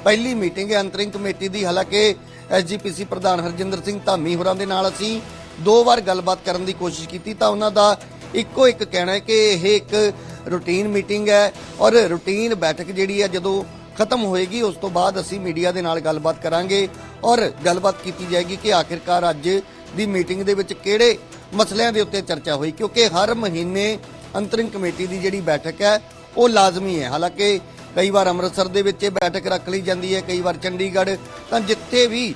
ਪਹਿਲੀ ਮੀਟਿੰਗ ਹੈ, ਅੰਤਰਿੰਗ ਕਮੇਟੀ ਦੀ। ਹਾਲਾਂਕਿ ਐਸਜੀਪੀਸੀ ਪ੍ਰਧਾਨ ਹਰਜਿੰਦਰ ਸਿੰਘ ਧਾਮੀ ਹੋਰਾਂ ਦੇ ਨਾਲ ਅਸੀਂ ਦੋ ਵਾਰ ਗੱਲਬਾਤ ਕਰਨ ਦੀ ਕੋਸ਼ਿਸ਼ ਕੀਤੀ, ਤਾਂ ਉਹਨਾਂ ਦਾ ਇੱਕੋ ਇੱਕ ਕਹਿਣਾ ਹੈ ਕਿ ਇਹ ਇੱਕ ਰੂਟੀਨ ਮੀਟਿੰਗ ਹੈ ਔਰ ਰੂਟੀਨ ਬੈਠਕ ਜਿਹੜੀ ਹੈ, ਜਦੋਂ ਖਤਮ ਹੋਏਗੀ, ਉਸ ਤੋਂ ਬਾਅਦ ਅਸੀਂ ਮੀਡੀਆ ਦੇ ਨਾਲ ਗੱਲਬਾਤ ਕਰਾਂਗੇ ਔਰ ਗੱਲਬਾਤ ਕੀਤੀ ਜਾਏਗੀ ਕਿ ਆਖਿਰਕਾਰ ਅੱਜ ਦੀ ਮੀਟਿੰਗ ਦੇ ਵਿੱਚ ਕਿਹੜੇ ਮਸਲਿਆਂ ਦੇ ਉੱਤੇ ਚਰਚਾ ਹੋਈ, ਕਿਉਂਕਿ ਹਰ ਮਹੀਨੇ ਅੰਤਰਿੰਗ ਕਮੇਟੀ ਦੀ ਜਿਹੜੀ ਬੈਠਕ ਹੈ, ਉਹ ਲਾਜ਼ਮੀ ਹੈ। ਹਾਲਾਂਕਿ ਕਈ ਵਾਰ ਅੰਮ੍ਰਿਤਸਰ ਦੇ ਵਿੱਚ ਇਹ ਬੈਠਕ ਰੱਖ ਲਈ ਜਾਂਦੀ ਹੈ, ਕਈ ਵਾਰ ਚੰਡੀਗੜ੍ਹ। ਤਾਂ ਜਿੱਥੇ ਵੀ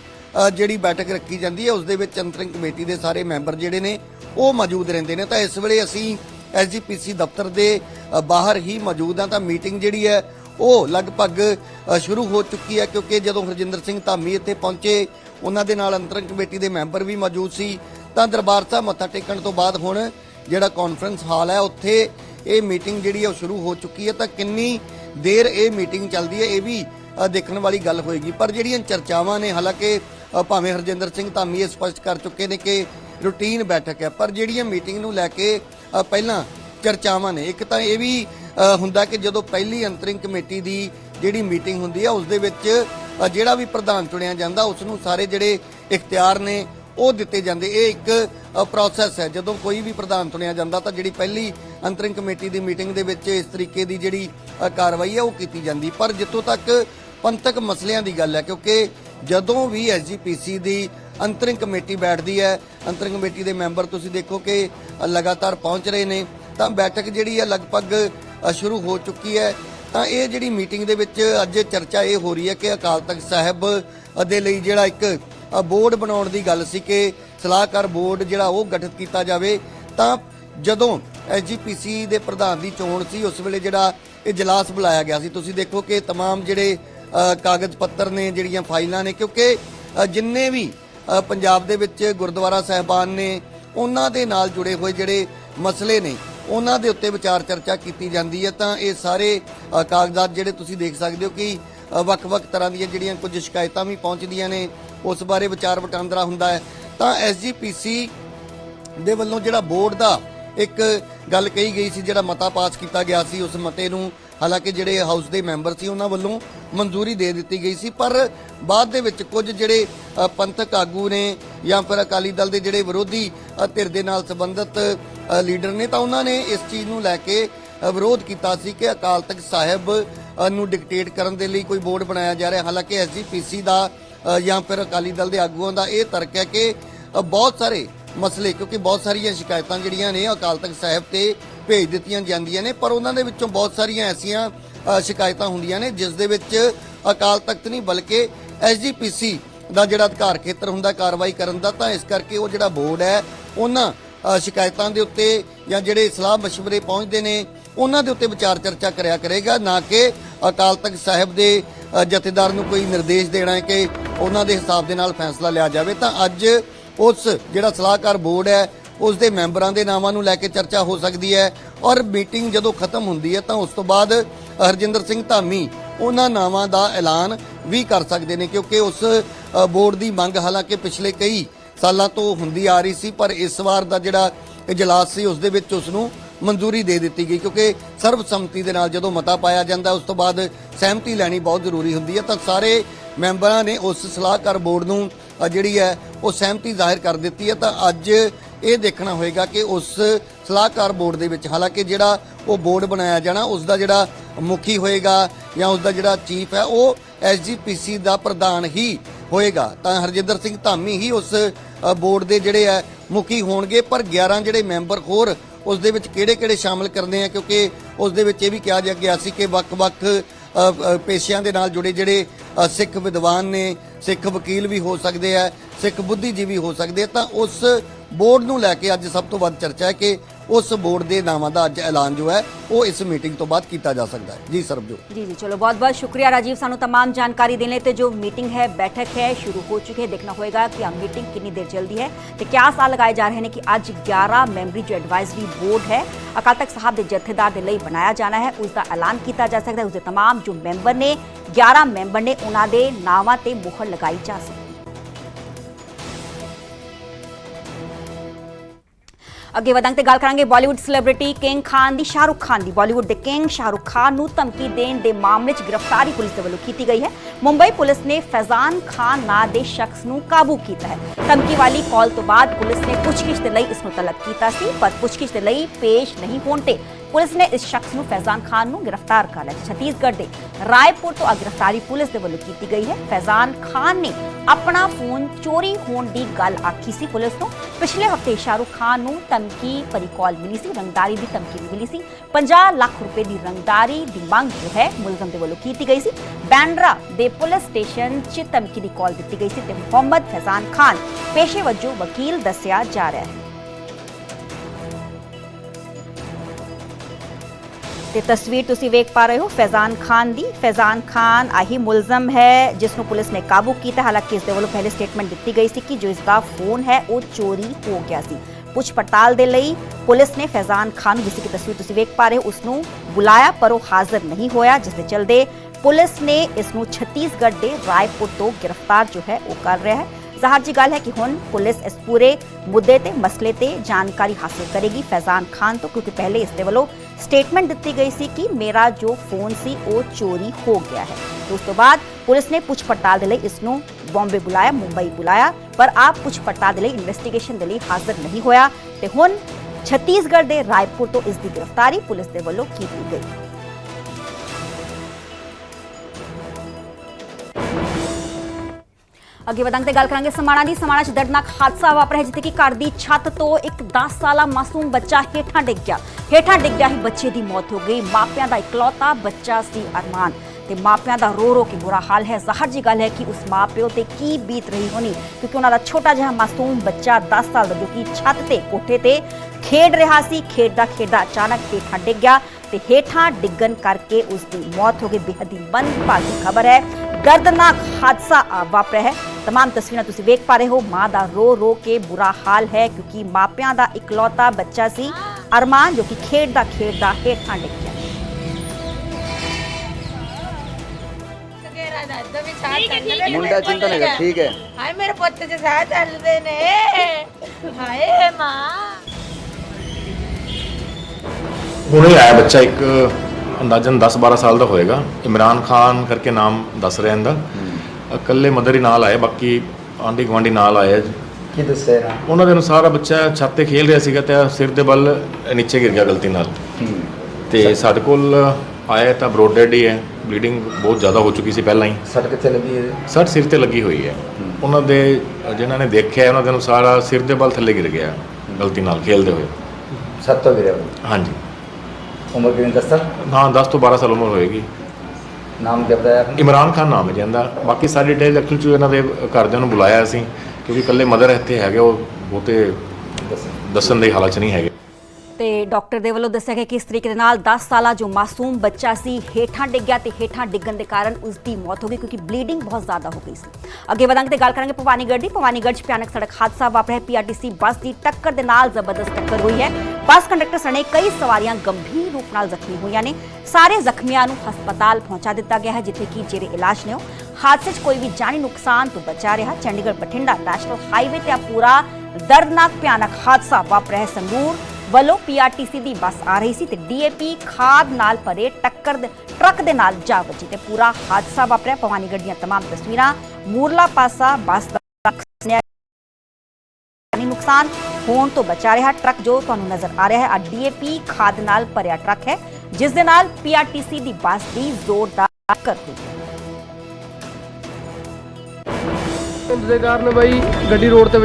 ਜਿਹੜੀ ਬੈਠਕ ਰੱਖੀ ਜਾਂਦੀ ਹੈ, ਉਸ ਦੇ ਵਿੱਚ ਅੰਤਰਿੰਗ ਕਮੇਟੀ ਦੇ ਸਾਰੇ ਮੈਂਬਰ ਜਿਹੜੇ ਨੇ, ਉਹ ਮੌਜੂਦ ਰਹਿੰਦੇ ਨੇ। ਤਾਂ ਇਸ ਵੇਲੇ ਅਸੀਂ ਐਸਜੀਪੀਸੀ ਦਫ਼ਤਰ ਦੇ ਬਾਹਰ ਹੀ ਮੌਜੂਦ ਹਾਂ। ਤਾਂ ਮੀਟਿੰਗ ਜਿਹੜੀ ਹੈ, ਉਹ ਲਗਭਗ ਸ਼ੁਰੂ ਹੋ ਚੁੱਕੀ ਹੈ, ਕਿਉਂਕਿ ਜਦੋਂ ਹਰਜਿੰਦਰ ਸਿੰਘ ਧਾਮੀ ਇੱਥੇ ਪਹੁੰਚੇ, ਉਹਨਾਂ ਦੇ ਨਾਲ ਅੰਤਰਿੰਗ ਕਮੇਟੀ ਦੇ ਮੈਂਬਰ ਵੀ ਮੌਜੂਦ ਸੀ। ਤਾਂ ਦਰਬਾਰ ਸਾਹਿਬ ਮੱਥਾ ਟੇਕਣ ਤੋਂ ਬਾਅਦ ਹੁਣ ਜਿਹੜਾ ਕਾਨਫਰੰਸ ਹਾਲ ਹੈ, ਉੱਥੇ ਇਹ ਮੀਟਿੰਗ ਜਿਹੜੀ ਹੈ, ਉਹ ਸ਼ੁਰੂ ਹੋ ਚੁੱਕੀ ਹੈ। ਤਾਂ ਕਿੰਨੀ ਦੇਰ ਇਹ ਮੀਟਿੰਗ ਚੱਲਦੀ ਹੈ, ਇਹ ਵੀ ਦੇਖਣ ਵਾਲੀ ਗੱਲ ਹੋਏਗੀ। ਪਰ ਜਿਹੜੀਆਂ ਚਰਚਾਵਾਂ ਨੇ, ਹਾਲਾਂਕਿ ਭਾਵੇਂ ਹਰਜਿੰਦਰ ਸਿੰਘ ਧਾਮੀ ਇਹ ਸਪਸ਼ਟ ਕਰ ਚੁੱਕੇ ਨੇ ਕਿ ਰੂਟੀਨ ਬੈਠਕ ਹੈ, ਪਰ ਜਿਹੜੀਆਂ ਮੀਟਿੰਗ ਨੂੰ ਲੈ ਕੇ ਪਹਿਲਾਂ ਚਰਚਾਵਾਂ ਨੇ, ਇੱਕ ਤਾਂ ਇਹ ਵੀ ਹੁੰਦਾ ਕਿ ਜਦੋਂ ਪਹਿਲੀ ਅੰਤਰਿੰਗ ਕਮੇਟੀ ਦੀ ਜਿਹੜੀ ਮੀਟਿੰਗ ਹੁੰਦੀ ਹੈ, ਉਸ ਦੇ ਵਿੱਚ ਜਿਹੜਾ ਵੀ ਪ੍ਰਧਾਨ ਚੁਣਿਆ ਜਾਂਦਾ, ਉਸ ਨੂੰ ਸਾਰੇ ਜਿਹੜੇ ਇਖਤਿਆਰ ਨੇ ਉਹ ਦਿੱਤੇ ਜਾਂਦੇ। ਇਹ ਇੱਕ ਪ੍ਰੋਸੈਸ ਹੈ। ਜਦੋਂ ਕੋਈ ਵੀ ਪ੍ਰਧਾਨ ਚੁਣਿਆ ਜਾਂਦਾ ਤਾਂ ਜਿਹੜੀ ਪਹਿਲੀ ਅੰਤਰਿੰਗ ਕਮੇਟੀ ਦੀ ਮੀਟਿੰਗ ਦੇ ਵਿੱਚ ਇਸ ਤਰੀਕੇ ਦੀ ਜਿਹੜੀ ਕਾਰਵਾਈ ਹੈ ਉਹ ਕੀਤੀ ਜਾਂਦੀ। ਪਰ ਜਿੱਥੋਂ ਤੱਕ ਪੰਥਕ ਮਸਲਿਆਂ ਦੀ ਗੱਲ ਹੈ, ਕਿਉਂਕਿ ਜਦੋਂ ਵੀ ਐਸਜੀਪੀਸੀ ਦੀ ਅੰਤਰਿੰਗ ਕਮੇਟੀ ਬੈਠਦੀ ਹੈ, ਅੰਤਰਿੰਗ ਕਮੇਟੀ ਦੇ ਮੈਂਬਰ ਤੁਸੀਂ ਦੇਖੋ ਕਿ ਲਗਾਤਾਰ ਪਹੁੰਚ ਰਹੇ ਨੇ, ਤਾਂ ਬੈਠਕ ਜਿਹੜੀ ਹੈ ਲਗਭਗ ਸ਼ੁਰੂ ਹੋ ਚੁੱਕੀ ਹੈ। ਤਾਂ ਇਹ ਜਿਹੜੀ ਮੀਟਿੰਗ ਦੇ ਵਿੱਚ ਅੱਜ ਚਰਚਾ ਇਹ ਹੋ ਰਹੀ ਹੈ ਕਿ ਅਕਾਲ ਤਖਤ ਸਾਹਿਬ ਦੇ ਲਈ ਜਿਹੜਾ ਇੱਕ ਬੋਰਡ ਬਣਾਉਣ ਦੀ ਗੱਲ ਸੀ ਕਿ ਸਲਾਹਕਾਰ ਬੋਰਡ ਜਿਹੜਾ ਉਹ ਗਠਿਤ ਕੀਤਾ ਜਾਵੇ ਤਾਂ ਜਦੋਂ ਐਸਜੀਪੀਸੀ ਦੇ ਪ੍ਰਧਾਨ ਦੀ ਚੋਣ ਸੀ ਉਸ ਵੇਲੇ ਜਿਹੜਾ ਇਜਲਾਸ ਬੁਲਾਇਆ ਗਿਆ ਸੀ ਤੁਸੀਂ ਦੇਖੋ ਕਿ तमाम ਜਿਹੜੇ ਅ, ਕਾਗਜ਼ ਪੱਤਰ ਨੇ ਜਿਹੜੀਆਂ ਫਾਈਲਾਂ ਨੇ ਕਿਉਂਕਿ ਅ, ਜਿੰਨੇ ਵੀ ਅ, ਪੰਜਾਬ ਦੇ ਵਿੱਚ ਗੁਰਦੁਆਰਾ ਸਾਹਿਬਾਨ ਨੇ ਉਹਨਾਂ ਦੇ ਨਾਲ ਜੁੜੇ ਹੋਏ ਜਿਹੜੇ ਮਸਲੇ ਨੇ ਉਹਨਾਂ ਦੇ ਉੱਤੇ ਵਿਚਾਰ ਚਰਚਾ ਕੀਤੀ ਜਾਂਦੀ ਹੈ ਤਾਂ ਇਹ ਸਾਰੇ ਅ, ਕਾਗਜ਼ਾਤ ਜਿਹੜੇ ਤੁਸੀਂ ਦੇਖ ਸਕਦੇ ਹੋ ਕਿ ਅ, ਵੱਖ-ਵੱਖ ਤਰ੍ਹਾਂ ਦੀਆਂ ਜਿਹੜੀਆਂ ਕੁਝ ਸ਼ਿਕਾਇਤਾਂ ਵੀ ਪਹੁੰਚਦੀਆਂ ਨੇ ਉਸ ਬਾਰੇ ਵਿਚਾਰ ਵਟਾਂਦਰਾ ਹੁੰਦਾ ਹੈ। ਤਾਂ ਐਸਜੀਪੀਸੀ ਦੇ ਵੱਲੋਂ ਜਿਹੜਾ ਬੋਰਡ ਦਾ ਇੱਕ ਗੱਲ ਕਹੀ ਗਈ ਸੀ, ਜਿਹੜਾ ਮਤਾ ਪਾਸ ਕੀਤਾ ਗਿਆ ਸੀ, ਉਸ ਮਤੇ ਨੂੰ ਹਾਲਾਂਕਿ ਜਿਹੜੇ ਹਾਊਸ ਦੇ ਮੈਂਬਰ ਸੀ, ਉਹਨਾਂ ਵੱਲੋਂ ਮਨਜ਼ੂਰੀ ਦੇ ਦਿੱਤੀ ਗਈ ਸੀ। ਪਰ ਬਾਅਦ ਦੇ ਵਿੱਚ ਕੁਝ ਜਿਹੜੇ ਪੰਥਕ ਆਗੂ ਨੇ ਜਾਂ ਫਿਰ ਅਕਾਲੀ ਦਲ ਦੇ ਜਿਹੜੇ ਵਿਰੋਧੀ ਧਿਰ ਦੇ ਨਾਲ ਸੰਬੰਧਿਤ ਲੀਡਰ ਨੇ, ਤਾਂ ਉਹਨਾਂ ਨੇ ਇਸ ਚੀਜ਼ ਨੂੰ ਲੈ ਕੇ ਵਿਰੋਧ ਕੀਤਾ ਸੀ ਕਿ ਅਕਾਲ ਤਖਤ ਸਾਹਿਬ ਨੂੰ ਡਿਕਟੇਟ ਕਰਨ ਦੇ ਲਈ ਕੋਈ ਬੋਰਡ ਬਣਾਇਆ ਜਾ ਰਿਹਾ। ਹਾਲਾਂਕਿ ਐਸਜੀਪੀਸੀ ਦਾ ਜਾਂ ਫਿਰ ਅਕਾਲੀ ਦਲ ਦੇ ਆਗੂਆਂ ਦਾ ਇਹ ਤਰਕ ਹੈ ਕਿ ਬਹੁਤ ਸਾਰੇ ਮਸਲੇ, ਕਿਉਂਕਿ ਬਹੁਤ ਸਾਰੀਆਂ ਸ਼ਿਕਾਇਤਾਂ ਜਿਹੜੀਆਂ ਨੇ ਅਕਾਲ ਤਖਤ ਸਾਹਿਬ ਤੇ ਭੇਜ ਦਿੱਤੀਆਂ ਜਾਂਦੀਆਂ ਨੇ, ਪਰ ਉਹਨਾਂ ਦੇ ਵਿੱਚੋਂ ਬਹੁਤ ਸਾਰੀਆਂ ਐਸੀਆਂ ਸ਼ਿਕਾਇਤਾਂ ਹੁੰਦੀਆਂ ਨੇ, ਜਿਸ ਦੇ ਵਿੱਚ ਅਕਾਲ ਤਖਤ ਨਹੀਂ, ਬਲਕਿ ਐਸਜੀਪੀਸੀ ਦਾ ਜਿਹੜਾ ਅਧਿਕਾਰ ਖੇਤਰ ਹੁੰਦਾ, ਕਾਰਵਾਈ ਕਰਨ ਦਾ, ਤਾਂ ਇਸ ਕਰਕੇ ਉਹ ਜਿਹੜਾ ਬੋਰਡ ਹੈ, ਉਹਨਾਂ ਸ਼ਿਕਾਇਤਾਂ ਦੇ ਉੱਤੇ ਜਾਂ ਜਿਹੜੇ ਸਲਾਹ مشਵਰੇ ਪਹੁੰਚਦੇ ਨੇ, ਉਹਨਾਂ ਦੇ ਉੱਤੇ ਵਿਚਾਰ ਚਰਚਾ ਕਰਿਆ ਕਰੇਗਾ, ਨਾ ਕਿ ਅਕਾਲ ਤਖਤ ਸਾਹਿਬ ਦੇ ਜਥੇਦਾਰ ਨੂੰ ਕੋਈ ਨਿਰਦੇਸ਼ ਦੇਣਾ ਹੈ ਕਿ ਉਹਨਾਂ ਦੇ ਹਿਸਾਬ ਦੇ ਨਾਲ ਫੈਸਲਾ ਲਿਆ ਜਾਵੇ, ਤਾਂ ਅੱਜ ਉਸ ਜਿਹੜਾ ਸਲਾਹਕਾਰ ਬੋਰਡ ਹੈ, ਉਸ ਦੇ ਮੈਂਬਰਾਂ ਦੇ ਨਾਵਾਂ ਨੂੰ ਲੈ ਕੇ ਚਰਚਾ ਹੋ ਸਕਦੀ ਹੈ ਔਰ ਮੀਟਿੰਗ ਜਦੋਂ ਖਤਮ ਹੁੰਦੀ ਹੈ, ਤਾਂ ਉਸ ਤੋਂ ਬਾਅਦ ਹਰਜਿੰਦਰ ਸਿੰਘ ਧਾਮੀ ਉਹਨਾਂ ਨਾਵਾਂ ਦਾ ਐਲਾਨ ਵੀ ਕਰ ਸਕਦੇ ਨੇ, ਕਿਉਂਕਿ ਉਸ ਬੋਰਡ ਦੀ ਮੰਗ ਹਾਲਾਂਕਿ ਪਿਛਲੇ ਕਈ ਸਾਲਾਂ ਤੋਂ ਹੁੰਦੀ ਆ ਰਹੀ ਸੀ, ਪਰ ਇਸ ਵਾਰ ਦਾ ਜਿਹੜਾ ਇਜਲਾਸ ਸੀ, ਉਸ ਦੇ ਵਿੱਚ ਉਸ ਨੂੰ ਮਨਜ਼ੂਰੀ ਦੇ ਦਿੱਤੀ ਗਈ ਕਿਉਂਕਿ ਸਰਬਸੰਮਤੀ ਦੇ ਨਾਲ ਜਦੋਂ ਮਤਾ ਪਾਇਆ ਜਾਂਦਾ, ਉਸ ਤੋਂ ਬਾਅਦ ਸਹਿਮਤੀ ਲੈਣੀ ਬਹੁਤ ਜ਼ਰੂਰੀ ਹੁੰਦੀ ਹੈ। ਤਾਂ ਸਾਰੇ ਮੈਂਬਰਾਂ ਨੇ ਉਸ ਸਲਾਹਕਾਰ ਬੋਰਡ ਨੂੰ ਜਿਹੜੀ ਹੈ, ਉਹ ਸਹਿਮਤੀ ਜ਼ਾਹਿਰ ਕਰ ਦਿੱਤੀ ਹੈ। ਤਾਂ ਅੱਜ ਇਹ ਦੇਖਣਾ ਹੋਏਗਾ ਕਿ ਉਸ ਸਲਾਹਕਾਰ ਬੋਰਡ ਦੇ ਵਿੱਚ, ਹਾਲਾਂਕਿ ਜਿਹੜਾ ਉਹ ਬੋਰਡ ਬਣਾਇਆ ਜਾਣਾ, ਉਸ ਦਾ ਜਿਹੜਾ ਮੁਖੀ ਹੋਏਗਾ ਜਾਂ ਉਸ ਦਾ ਜਿਹੜਾ ਚੀਫ ਹੈ, ਉਹ ਐਸਜੀਪੀਸੀ ਦਾ ਪ੍ਰਧਾਨ ਹੀ ਹੋਏਗਾ। ਤਾਂ ਹਰਜਿੰਦਰ ਸਿੰਘ ਧਾਮੀ ਹੀ ਉਸ ਬੋਰਡ ਦੇ ਜਿਹੜੇ ਹੈ, ਮੁਖੀ ਹੋਣਗੇ। ਪਰ 11 ਜਿਹੜੇ ਮੈਂਬਰ ਹੋਰ ਉਸ ਦੇ ਵਿੱਚ ਕਿਹੜੇ-ਕਿਹੜੇ ਸ਼ਾਮਲ ਕਰਨੇ ਆ, ਕਿਉਂਕਿ ਉਸ ਦੇ ਵਿੱਚ ਇਹ ਵੀ ਕਿਹਾ ਜਾ ਗਿਆ ਸੀ ਕਿ ਵੱਖ-ਵੱਖ ਪੇਸ਼ਿਆਂ ਦੇ ਨਾਲ ਜੁੜੇ ਜਿਹੜੇ ਸਿੱਖ ਵਿਦਵਾਨ ਨੇ, ਸਿੱਖ ਵਕੀਲ ਵੀ ਹੋ ਸਕਦੇ ਆ, ਸਿੱਖ ਬੁੱਧੀਜੀਵੀ ਹੋ ਸਕਦੇ ਆ, ਤਾਂ ਉਸ ਬੋਰਡ ਨੂੰ ਲੈ ਕੇ ਅੱਜ ਸਭ ਤੋਂ ਵੱਧ ਚਰਚਾ ਹੈ ਕਿ ਉਸ ਬੋਰਡ ਦੇ ਨਾਮਾਂ ਦਾ ਅੱਜ ਐਲਾਨ ਜੋ ਹੈ ਉਹ ਇਸ ਮੀਟਿੰਗ ਤੋਂ ਬਾਅਦ ਕੀਤਾ ਜਾ ਸਕਦਾ ਹੈ ਜੀ ਸਰਬਜੋਤ जी जी चलो बहुत बहुत शुक्रिया राजीव सानू तमाम जानकारी देने ते जो मीटिंग है बैठक है शुरू हो चुकी है देखना होएगा कि आ मीटिंग कितनी देर चलती है ਤੇ ਕਿਆ ਸਾਲ ਲਗਾਏ ਜਾ ਰਹੇ ਨੇ ਕਿ ਅੱਜ 11 ਮੈਂਬਰੀ ਜੋ ਐਡਵਾਈਜ਼ਰੀ ਬੋਰਡ ਹੈ ਅਕਾਲ ਤਖਤ ਸਾਹਿਬ ਦੇ ਜਥੇਦਾਰ ਦੇ ਲਈ ਬਣਾਇਆ ਜਾਣਾ ਹੈ ਉਸ ਦਾ ਐਲਾਨ ਕੀਤਾ ਜਾ ਸਕਦਾ ਹੈ ਉਸ ਦੇ तमाम ਜੋ ਮੈਂਬਰ ਨੇ 11 ਮੈਂਬਰ ਨੇ ਉਹਨਾਂ ਦੇ ਨਾਵਾਂ ਤੇ ਮੁਹਰ ਲਗਾਈ ਜਾ ਸਕਦੀ ਅੱਗੇ ਵਧਾਂਗੇ ਤੇ ਗੱਲ ਕਰਾਂਗੇ ਬਾਲੀਵੁੱਡ ਸੈਲੀਬ੍ਰਿਟੀ ਕਿੰਗ ਖਾਨ ਦੀ ਸ਼ਾਹਰੁਖ ਖਾਨ ਦੀ। ਬਾਲੀਵੁੱਡ ਦੇ ਕਿੰਗ ਸ਼ਾਹਰੁਖ ਖਾਨ ਨੂੰ ਧਮਕੀ ਦੇਣ ਦੇ ਮਾਮਲੇ 'ਚ ਗ੍ਰਿਫਤਾਰੀ ਪੁਲਿਸ ਦੇ ਵੱਲੋਂ ਕੀਤੀ ਗਈ ਹੈ। ਮੁੰਬਈ ਪੁਲਿਸ ਨੇ ਫੈਜ਼ਾਨ ਖਾਨ ਨਾਂ ਦੇ ਸ਼ਖਸ ਨੂੰ ਕਾਬੂ ਕੀਤਾ ਹੈ। ਧਮਕੀ ਵਾਲੀ ਕਾਲ ਤੋਂ ਬਾਅਦ ਪੁਲਿਸ ਨੇ ਪੁੱਛਗਿੱਛ ਦੇ ਲਈ ਇਸ ਨੂੰ ਤਲਬ ਕੀਤਾ ਸੀ, ਪਰ ਪੁੱਛਗਿੱਛ ਦੇ ਲਈ ਪੇਸ਼ ਨਹੀਂ ਹੋਣ ਤੇ ਪੁਲਿਸ ਨੇ ਇਸ ਸ਼ਖਸ ਨੂੰ ਫੈਜ਼ਾਨ ਖਾਨ ਨੂੰ ਗ੍ਰਿਫਤਾਰ ਕਰ ਲਿਆ। ਛੱਤੀਸਗੜ੍ਹ ਦੇ ਰਾਏਪੁਰ ਤੋਂ ਗ੍ਰਿਫਤਾਰੀ ਪੁਲਿਸ ਦੇ ਵੱਲੋਂ ਕੀਤੀ ਗਈ ਹੈ। ਫੈਜ਼ਾਨ ਖਾਨ ਨੇ ਆਪਣਾ ਫੋਨ ਚੋਰੀ ਹੋਣ ਦੀ ਗੱਲ ਆਖੀ ਸੀ ਪੁਲਿਸ ਨੂੰ ਪਿਛਲੇ ਹਫ਼ਤੇ ਸ਼ਾਹਰੁਖ ਖਾਨ ਨੂੰ ਧਮਕੀ ਭਰੀ ਕਾਲ ਮਿਲੀ ਸੀ। ਰੰਗਦਾਰੀ ਦੀ ਧਮਕੀ ਮਿਲੀ ਸੀ। 50 ਲੱਖ ਰੁਪਏ ਦੀ ਰੰਗਦਾਰੀ ਦੀ ਮੰਗ ਜੋ ਹੈ ਮੁਲਜ਼ਮ ਦੇ ਵੱਲੋਂ ਕੀਤੀ ਗਈ ਸੀ। ਬੈਂਡਰਾ ਦੇ ਪੁਲਿਸ ਸਟੇਸ਼ਨ 'ਚ ਧਮਕੀ ਦੀ ਕਾਲ ਦਿੱਤੀ ਗਈ ਸੀ ਤੇ ਮੁਹੰਮਦ ਫੈਜ਼ਾਨ ਖਾਨ ਪੇਸ਼ੇ ਵਜੋਂ ਵਕੀਲ ਦੱਸਿਆ ਜਾ ਰਿਹਾ ਹੈ। ਤੇ ਤਸਵੀਰ ਤੁਸੀਂ ਵੇਖ ਪਾ ਰਹੇ ਹੋ ਫੈਜ਼ਾਨ ਖਾਨ ਦੀ। ਫੈਜ਼ਾਨ ਖਾਨ ਆਹੀ ਮੁਲਜ਼ਮ ਹੈ ਜਿਸ ਨੂੰ ਪੁਲਿਸ ਨੇ ਕਾਬੂ ਕੀਤਾ। ਹਾਲਾਂਕਿ ਇਸ ਦੇ ਵੱਲੋਂ ਪਹਿਲੇ ਸਟੇਟਮੈਂਟ ਦਿੱਤੀ ਗਈ ਸੀ ਕਿ ਜੋ ਇਸ ਦਾ ਫੋਨ ਹੈ, ਉਹ ਚੋਰੀ ਹੋ ਗਿਆ ਸੀ। ਪੁੱਛ ਪੜਤਾਲ ਦੇ ਲਈ ਪੁਲਿਸ ਨੇ ਫੈਜ਼ਾਨ ਖਾਨ ਨੂੰ ਜਿਸ ਦੀ ਤਸਵੀਰ ਤੁਸੀਂ ਵੇਖ ਪਾ ਰਹੇ ਹੋ ਉਸ ਨੂੰ ਬੁਲਾਇਆ, ਪਰ ਉਹ ਹਾਜ਼ਰ ਨਹੀਂ ਹੋਇਆ, ਜਿਸ ਦੇ ਚਲਦੇ ਪੁਲਿਸ ਨੇ ਇਸ ਨੂੰ ਛੱਤੀਸਗੜ੍ਹ ਦੇ ਰਾਏਪੁਰ ਤੋਂ ਗ੍ਰਿਫਤਾਰ ਜੋ ਹੈ, ਉਹ ਕਰ ਰਿਹਾ ਹੈ। ਜ਼ਾਹਰ ਜੀ ਗੱਲ ਹੈ ਕਿ ਹੁਣ ਪੁਲਿਸ ਇਸ ਪੂਰੇ ਮੁੱਦੇ ਤੇ ਮਸਲੇ ਤੇ ਜਾਣਕਾਰੀ ਹਾਸਲ ਕਰੇਗੀ ਫੈਜ਼ਾਨ ਖਾਨ ਤੋਂ ਕਿਉਂਕਿ ਪਹਿਲੇ ਇਸ ਦੇ ਵੱਲੋਂ ਸਟੇਟਮੈਂਟ ਦਿੱਤੀ ਗਈ ਸੀ ਕਿ ਮੇਰਾ ਜੋ ਫੋਨ ਸੀ ਉਹ ਚੋਰੀ ਹੋ ਗਿਆ ਹੈ ਤੇ ਉਸ ਤੋਂ ਬਾਅਦ ਪੁਲਿਸ ਨੇ ਪੁੱਛ ਪੜਤਾਲ ਦੇ ਲਈ ਇਸ ਨੂੰ ਬੰਬੇ ਬੁਲਾਇਆ ਮੁੰਬਈ ਬੁਲਾਇਆ ਪਰ ਆਪ ਪੁੱਛ ਪੜਤਾਲ ਦੇ ਲਈ ਇਨਵੈਸਟੀਗੇਸ਼ਨ ਦੇ ਲਈ ਹਾਜ਼ਰ ਨਹੀਂ ਹੋਇਆ ਤੇ ਹੁਣ ਛੱਤੀਸਗੜ੍ਹ ਦੇ ਰਾਏਪੁਰ ਤੋਂ ਇਸ ਦੀ ਗ੍ਰਿਫਤਾਰੀ ਪੁਲਿਸ ਦੇ ਵੱਲੋਂ ਕੀਤੀ ਗਈ ਅੱਗੇ ਵਧਾਂਗੇ ਤੇ ਗੱਲ ਕਰਾਂਗੇ ਸਮਾਣਾ ਦੀ। ਸਮਾਣਾ 'ਚ ਦਰਦਨਾਕ ਹਾਦਸਾ ਵਾਪਰਿਆ ਜਿੱਥੇ ਕਿ ਘਰ ਦੀ ਛੱਤ ਤੋਂ ਇੱਕ 10 ਸਾਲਾ ਮਾਸੂਮ ਬੱਚਾ ਹੇਠਾਂ ਡਿੱਗ ਗਿਆ। ਹੇਠਾਂ ਡਿੱਗਦਿਆਂ ਹੀ ਬੱਚੇ ਦੀ ਮੌਤ ਹੋ ਗਈ। ਮਾਪਿਆਂ ਦਾ ਇਕਲੌਤਾ ਬੱਚਾ ਸੀ ਅਰਮਾਨ। ਤੇ ਮਾਪਿਆਂ ਦਾ ਰੋ ਰੋ ਕੇ ਬੁਰਾ ਹਾਲ ਹੈ। ਜ਼ਾਹਰ ਜੀ ਗੱਲ ਹੈ ਕਿ ਉਸ ਮਾਪਿਓ ਤੇ ਕੀ ਬੀਤ ਰਹੀ ਹੋਣੀ, ਕਿਉਂਕਿ ਉਹਨਾਂ ਦਾ ਛੋਟਾ ਜਿਹਾ ਮਾਸੂਮ ਬੱਚਾ 10 ਸਾਲ ਦਾ ਜੋ ਕਿ ਛੱਤ ਤੇ ਕੋਠੇ ਤੇ ਖੇਡ ਰਿਹਾ ਸੀ ਖੇਡਦਾ ਖੇਡਦਾ ਅਚਾਨਕ ਹੇਠਾਂ ਡਿੱਗ ਗਿਆ ਤੇ ਹੇਠਾਂ ਡਿੱਗਣ ਕਰਕੇ ਉਸ ਦੀ ਮੌਤ ਹੋ ਗਈ। ਬੇਹੱਦ ਹੀ ਮੰਦਭਾਗੀ ਖਬਰ ਹੈ। ਦਰਦਨਾਕ ਹਾਦਸਾ ਵਾਪਰਿਆ ਹੈ। तमाम ਤਸਵੀਰਾਂ ਤੁਸੀਂ ਵੇਖ ਪਾ ਰਹੇ ਹੋ ਮਾਂ ਦਾ ਰੋ ਰੋ ਕੇ ਬੁਰਾ ਹਾਲ ਹੈ ਕਿਉਂਕਿ ਮਾਪਿਆਂ ਦਾ ਇਕਲੌਤਾ ਬੱਚਾ ਸੀ ਅਰਮਾਨ ਜੋ ਕਿ ਖੇਡਦਾ ਖੇਡਦਾ ਹੇਠਾਂ ਡਿੱਗ ਗਿਆ ਤੇਰਾ ਦੱਦ ਵੀ ਸਾਹ ਚੱਲਦੇ ਨੇ ਮੁੰਡਾ ਚਿੰਤਾ ਨਹੀਂ ਕਰ ਠੀਕ ਹੈ ਹਾਏ ਮੇਰੇ ਪੁੱਤ ਦੇ ਸਾਹ ਚੱਲਦੇ ਨੇ ਹਾਏ ਮਾਂ ਹੁਣੇ ਆਇਆ ਬੱਚਾ ਇੱਕ ਅੰਦਾਜ਼ਨ 10-12 ਸਾਲ ਦਾ ਹੋਏਗਾ ਇਮਰਾਨ ਖਾਨ ਕਰਕੇ ਨਾਮ ਦੱਸ ਰਿਹਾ ਇਹਦਾ ਇਕੱਲੇ ਮਦਰ ਹੀ ਨਾਲ ਆਏ ਬਾਕੀ ਆਂਢੀ ਗੁਆਂਢੀ ਨਾਲ ਆਏ ਆ। ਕੀ ਦੱਸਿਆ ਇਹਨਾਂ ਉਹਨਾਂ ਦੇ ਅਨੁਸਾਰ ਆ ਬੱਚਾ ਛੱਤ ਤੇ ਖੇਲ ਰਿਹਾ ਸੀਗਾ ਤੇ ਸਿਰ ਦੇ ਬਲ ਨੀਚੇ ਗਿਰ ਗਿਆ ਗਲਤੀ ਨਾਲ। ਤੇ ਸਾਡੇ ਕੋਲ ਆਇਆ ਤਾਂ ਬਰੋਡ ਡੈਡ ਹੀ ਹੈ ਬਲੀਡਿੰਗ ਬਹੁਤ ਜ਼ਿਆਦਾ ਹੋ ਚੁੱਕੀ ਸੀ ਪਹਿਲਾਂ ਹੀ। ਸੱਟ ਕਿੱਥੇ ਲੱਗੀ ਹੈ ਸੱਟ ਸਿਰ ਤੇ ਲੱਗੀ ਹੋਈ ਹੈ। ਉਹਨਾਂ ਦੇ ਜਿਨ੍ਹਾਂ ਨੇ ਦੇਖਿਆ ਉਹਨਾਂ ਦੇ ਅਨੁਸਾਰ ਸਿਰ ਦੇ ਬਲ ਥੱਲੇ ਗਿਰ ਗਿਆ ਗਲਤੀ ਨਾਲ ਖੇਲਦੇ ਹੋਏ। ਸੱਤ ਤੋਂ ਗਿਰਿਆ ਹੋਇਆ। ਹਾਂਜੀ। ਉਮਰ ਕਿੰਨੀ ਦੱਸਾਂ ਹਾਂ 10 ਤੋਂ 12 ਸਾਲ ਉਮਰ ਹੋਏਗੀ। ਨਾਮ ਕੀ ਇਮਰਾਨ ਖਾਨ ਨਾਮ ਹੈ ਜਿਹਦਾ ਬਾਕੀ ਸਾਰੀ ਡਿਟੇਲ ਐਕਚੁਅਲ ਚ ਇਹਨਾਂ ਦੇ ਘਰਦਿਆਂ ਨੂੰ ਬੁਲਾਇਆ ਸੀ ਕਿਉਂਕਿ ਇਕੱਲੇ ਮਦਰ ਇੱਥੇ ਹੈਗੇ, ਉਹ ਬਹੁਤੇ ਦੱਸਣ ਦੇ ਹਾਲਾਤ ਚ ਨਹੀਂ ਹੈਗੇ। ਤੇ ਡਾਕਟਰ ਦੇ ਵੱਲੋਂ ਦੱਸਿਆ ਗਿਆ ਕਿ ਇਸ ਤਰੀਕੇ ਦੇ ਨਾਲ 10 ਸਾਲਾ ਜੋ ਮਾਸੂਮ ਬੱਚਾ ਸੀ, ਹੇਠਾਂ ਡਿੱਗ ਗਿਆ ਤੇ ਹੇਠਾਂ ਡਿੱਗਣ ਦੇ ਕਾਰਨ ਉਸ ਦੀ ਮੌਤ ਹੋ ਗਈ ਕਿਉਂਕਿ ਬਲੀਡਿੰਗ ਬਹੁਤ ਜ਼ਿਆਦਾ ਹੋ ਗਈ ਸੀ। ਅੱਗੇ ਵਧਾਂਗੇ ਤੇ ਗੱਲ ਕਰਾਂਗੇ ਭਵਾਨੀਗੜ੍ਹ ਦੀ। ਭਵਾਨੀਗੜ੍ਹ 'ਚ ਭਿਆਨਕ ਸੜਕ ਹਾਦਸਾ ਵਾਪਰਿਆ। ਪੀਆਰਟੀਸੀ ਬੱਸ ਦੀ ਟੱਕਰ ਦੇ ਨਾਲ ਜ਼ਬਰਦਸਤ ਟੱਕਰ ਹੋਈ ਹੈ। ਬੱਸ ਕੰਡਕਟਰ ਸਣੇ ਕਈ ਸਵਾਰੀਆਂ ਗੰਭੀਰ ਰੂਪ ਨਾਲ ਜ਼ਖਮੀ ਹੋਈਆਂ ਨੇ। ਸਾਰੇ ਜ਼ਖਮੀਆਂ ਨੂੰ ਹਸਪਤਾਲ ਪਹੁੰਚਾ ਦਿੱਤਾ ਗਿਆ ਹੈ, ਜਿੱਥੇ ਕਿ ਜਿਹੜੇ ਇਲਾਜ ਨੇ ਉਹ ਹਾਦਸੇ 'ਚ ਕੋਈ ਵੀ ਜਾਨੀ ਨੁਕਸਾਨ ਤੋਂ ਬਚਾ ਰਿਹਾ। ਚੰਡੀਗੜ੍ਹ, ਬਠਿੰਡਾ ਨੈਸ਼ਨਲ ਹਾਈਵੇ ਤੇ ਆ ਪੂਰਾ ਦਰਦਨਾਕ, ਭਿਆਨਕ ਹਾਦਸਾ ਵਾਪਰਿਆ ਹੈ। ਸੰਗਰੂਰ ਵੱਲੋਂ ਪੀਆਰਟੀਸੀ ਦੀ ਬੱਸ ਆ ਰਹੀ ਸੀ ਤੇ ਡੀਏਪੀ ਖਾਦ ਨਾਲ ਭਰੇ ਟੱਕਰ ਟਰੱਕ ਦੇ ਨਾਲ ਜਾ ਵੱਜੀ ਤੇ ਪੂਰਾ ਹਾਦਸਾ ਵਾਪਰਿਆ। ਪਵਾਨੀਗੜ੍ਹ ਦੀਆਂ ਤਮਾਮ ਤਸਵੀਰਾਂ, ਮੂਰਲਾ ਪਾਸਾ ਬੱਸ ਦਾ ਨੁਕਸਾਨ ਹੋਣ ਤੋਂ ਬਚਾ ਰਿਹਾ। ਟਰੱਕ ਜੋ ਤੁਹਾਨੂੰ ਨਜ਼ਰ ਆ ਰਿਹਾ ਹੈ ਆ ਡੀਏਪੀ ਖਾਦ ਨਾਲ ਭਰਿਆ ਟਰੱਕ ਹੈ, ਜਿਸ ਦੇ ਨਾਲ ਪੀਆਰਟੀਸੀ ਦੀ ਬੱਸ ਦੀ ਜ਼ੋਰਦਾਰ ਟੱਕਰ ਹੋਈ ਉਸ ਕਾਰਨ ਬਈ ਗੱਡੀ ਰੋਡ ਤੇ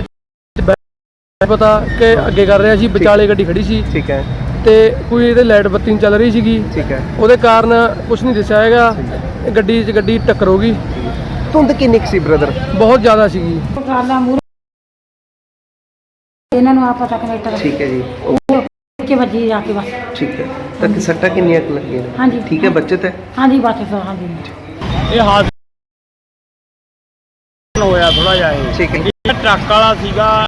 ਪਤਾ ਕਿ ਅੱਗੇ ਕਰ ਰਿਹਾ ਸੀ ਵਿਚਾਲੇ ਗੱਡੀ ਖੜੀ ਸੀ। ਠੀਕ ਹੈ। ਤੇ ਕੋਈ ਇਹਦੇ ਲਾਈਟ ਬੱਤੀ ਨਹੀਂ ਚੱਲ ਰਹੀ ਸੀਗੀ। ਠੀਕ ਹੈ। ਉਹਦੇ ਕਾਰਨ ਕੁਝ ਨਹੀਂ ਦਿਸਿਆ ਹੈਗਾ। ਇਹ ਗੱਡੀ 'ਚ ਗੱਡੀ ਟੱਕਰ ਹੋ ਗਈ। ਧੁੰਦ ਕਿੰਨੀ ਕੁ ਸੀ ਬ੍ਰਦਰ ਬਹੁਤ ਜ਼ਿਆਦਾ ਸੀਗੀ। ਟਰਾਲਾ ਇਹਨਾਂ ਨੂੰ ਆ ਪਤਾ ਕਨੈਕਟਰ ਠੀਕ ਹੈ ਜੀ। ਕੇ ਵੱਜੀ ਜਾ ਕੇ ਬਸ। ਠੀਕ ਹੈ। ਤਾਂ ਕਿ ਸੱਟਾਂ ਕਿੰਨੀਆਂ ਕੁ ਲੱਗੀਆਂ? ਨੇ? ਹਾਂਜੀ। ਠੀਕ ਹੈ ਬੱਚਤ ਹੈ? ਹਾਂਜੀ ਬਸ ਸਰ ਹਾਂਜੀ। ਇਹ ਹਾਦਸਾ ਹੋਇਆ ਥੋੜਾ ਜਿਹਾ ਇਹ। ਠੀਕ ਹੈ। ਇਹ ਟਰੱਕ ਵਾਲਾ ਸੀਗਾ।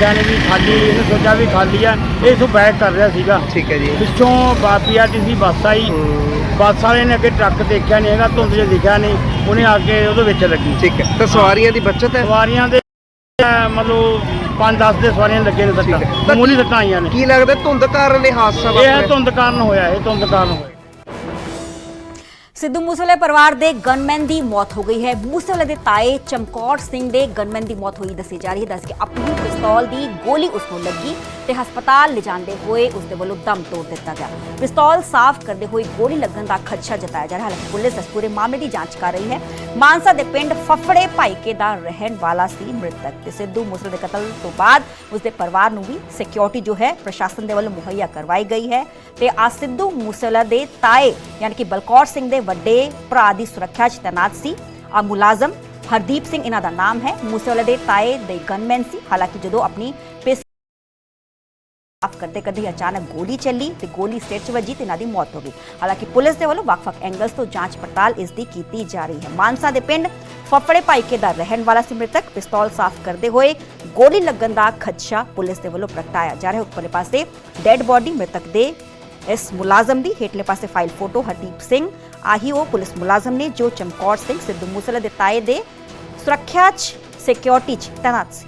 ਨੇ ਵੀ ਖਾਲੀ ਇਹਨੇ ਸੋਚਿਆ ਵੀ ਖਾਲੀ ਆ ਇਹ ਤੋਂ ਬੈਕ ਕਰ ਰਿਹਾ ਸੀਗਾ। ਠੀਕ ਹੈ ਜੀ। ਪਿੱਛੋਂ ਬਾਪੀਆਰਟੀਸੀ ਬੱਸ ਆਈ। ਬੱਸ ਵਾਲੇ ਨੇ ਅੱਗੇ ਟਰੱਕ ਦੇਖਿਆ ਨਹੀਂ ਹੈਗਾ ਧੁੰਦ 'ਚ ਦਿਖਿਆ ਨਹੀਂ। ਉਹਨੇ ਆ ਕੇ ਉਹਦੇ ਵਿੱਚ ਲੱਗੀ। ਠੀਕ ਹੈ। ਤਾਂ ਸਵਾਰੀਆਂ ਦੀ ਬੱਚਤ ਹੈ? ਸਵਾਰੀਆਂ ਦੇ ਮਤਲਬ 5-10 ਦੇ ਸਵਾਰੀਆਂ ਲੱਗੇ ਨੇ। ਸੱਟਾਂ। ਤਾਂ ਮਾਮੂਲੀ ਸੱਟਾਂ ਆਈਆਂ ਨੇ। ਕੀ ਲੱਗਦਾ ਧੁੰਦ ਕਾਰਨ ਇਹ ਹਾਦਸਾ ਇਹ ਵਾਪਰਿਆ? ਧੁੰਦ ਕਾਰਨ ਹੋਇਆ ਇਹ ਧੁੰਦ ਕਾਰਨ ਹੋਇਆ। ਸਿੱਧੂ ਮੂਸੇਵਾਲੇ ਪਰਿਵਾਰ ਦੇ ਗਨਮੈਨ ਦੀ ਮੌਤ ਹੋ ਗਈ ਹੈ। ਮੂਸੇਵਾਲੇ ਦੇ ਤਾਏ ਚਮਕੌਰ ਸਿੰਘ ਦੇ ਗਨਮੈਨ ਦੀ ਮੌਤ ਹੋਈ ਦੱਸੀ ਜਾ ਰਹੀ ਹੈ। ਦੱਸ ਕੇ ਆਪਣੀ ਪਿਸਤੌਲ ਦੀ ਗੋਲੀ ਉਸ ਨੂੰ ਲੱਗੀ ਤੇ ਹਸਪਤਾਲ ਲਿਜਾਂਦੇ ਹੋਏ ਉਸ ਦੇ ਵੱਲੋਂ ਦਮ ਤੋੜ ਦਿੱਤਾ ਗਿਆ। ਪਿਸਤੌਲ ਸਾਫ਼ ਕਰਦੇ ਹੋਏ ਗੋਲੀ ਲੱਗਣ ਦਾ ਖਦਸ਼ਾ ਜਤਾਇਆ ਜਾ ਰਿਹਾ ਹੈ। ਪੁਲਿਸ ਇਸ ਪੂਰੇ ਮਾਮਲੇ ਦੀ ਜਾਂਚ ਕਰ ਰਹੀ ਹੈ। ਮਾਨਸਾ ਦੇ ਪਿੰਡ ਫਫੜੇ ਭਾਈਕੇ ਦਾ ਰਹਿਣ ਵਾਲਾ ਸੀ ਮ੍ਰਿਤਕ ਤੇ ਸਿੱਧੂ ਮੂਸੇਵਾਲੇ ਦੇ ਕਤਲ ਤੋਂ ਬਾਅਦ ਉਸ ਦੇ ਪਰਿਵਾਰ ਨੂੰ ਵੀ ਸਿਕਿਉਰਿਟੀ ਜੋ ਹੈ ਪ੍ਰਸ਼ਾਸਨ ਦੇ ਵੱਲੋਂ ਮੁਹੱਈਆ ਕਰਵਾਈ ਗਈ ਹੈ ਤੇ ਆ ਸਿੱਧੂ ਮੂਸੇਵਾਲਾ ਦੇ ਤਾਏ, ਯਾਨੀ ਕਿ ਬਲਕੌਰ ਸਿੰਘ ਦੇ ਵੱਡੇ ਭਰਾ ਦੀ ਸੁਰੱਖਿਆ 'ਚ ਤੈਨਾਤ ਸੀ। ਆ ਮੁਲਾਜ਼ਮ ਹਰਦੀਪ ਸਿੰਘ ਇਹਨਾਂ ਦਾ ਨਾਮ ਹੈ। ਮੂਸੇਵਾਲਾ ਦੇ ਤਾਏ ਦੇ ਗਨਮੈਨ ਸੀ। ਹਾਲਾਂਕਿ ਜਦੋਂ ਆਪਣੀ ਪਿਸ ਸਾਫ਼ ਕਰਦੇ ਕਰਦੇ ਹੀ ਅਚਾਨਕ ਗੋਲੀ ਚੱਲੀ ਤੇ ਗੋਲੀ ਸਿਰ 'ਚ ਵੱਜੀ ਤੇ ਇਹਨਾਂ ਦੀ ਮੌਤ ਹੋ ਗਈ। ਹਾਲਾਂਕਿ ਪੁਲਿਸ ਦੇ ਵੱਲੋਂ ਵੱਖ-ਵੱਖ ਐਂਗਲਸ ਤੋਂ ਜਾਂਚ ਪੜਤਾਲ ਇਸ ਦੀ ਕੀਤੀ ਜਾ ਰਹੀ ਹੈ। ਮਾਨਸਾ ਦੇ ਪਿੰਡ ਫਫੜੇ ਭਾਈਕੇ ਦਾ ਰਹਿਣ ਵਾਲਾ ਸੀ ਮ੍ਰਿਤਕ। ਪਿਸਤੌਲ ਸਾਫ਼ ਕਰਦੇ ਹੋਏ ਗੋਲੀ ਲੱਗਣ ਦਾ ਖਦਸ਼ਾ ਪੁਲਿਸ ਦੇ ਵੱਲੋਂ ਪ੍ਰਗਟਾਇਆ ਜਾ ਰਿਹਾ ਹੈ। ਉੱਪਰਲੇ ਪਾਸੇ ਡੈੱਡ ਬੋਡੀ ਮ੍ਰਿਤਕ ਦੇ ਇਸ ਮੁਲਾਜ਼ਮ ਦੀ। ਹੇਠਲੇ ਪਾਸੇ ਫਾਈਲ ਫੋਟੋ ਹਰਦੀਪ ਸਿੰਘ ਆਹੀ ਉਹ ਪੁਲਿਸ ਮੁਲਾਜ਼ਮ ਨੇ ਜੋ ਚਮਕੌਰ ਸਿੰਘ ਸਿੱਧੂ ਮੂਸੇਵਾਲੇ ਦੇ ਤਾਏ ਦੇ ਸੁਰੱਖਿਆ 'ਚ ਸਿਕਿਉਰਿਟੀ 'ਚ ਤੈਨਾਤ ਸੀ।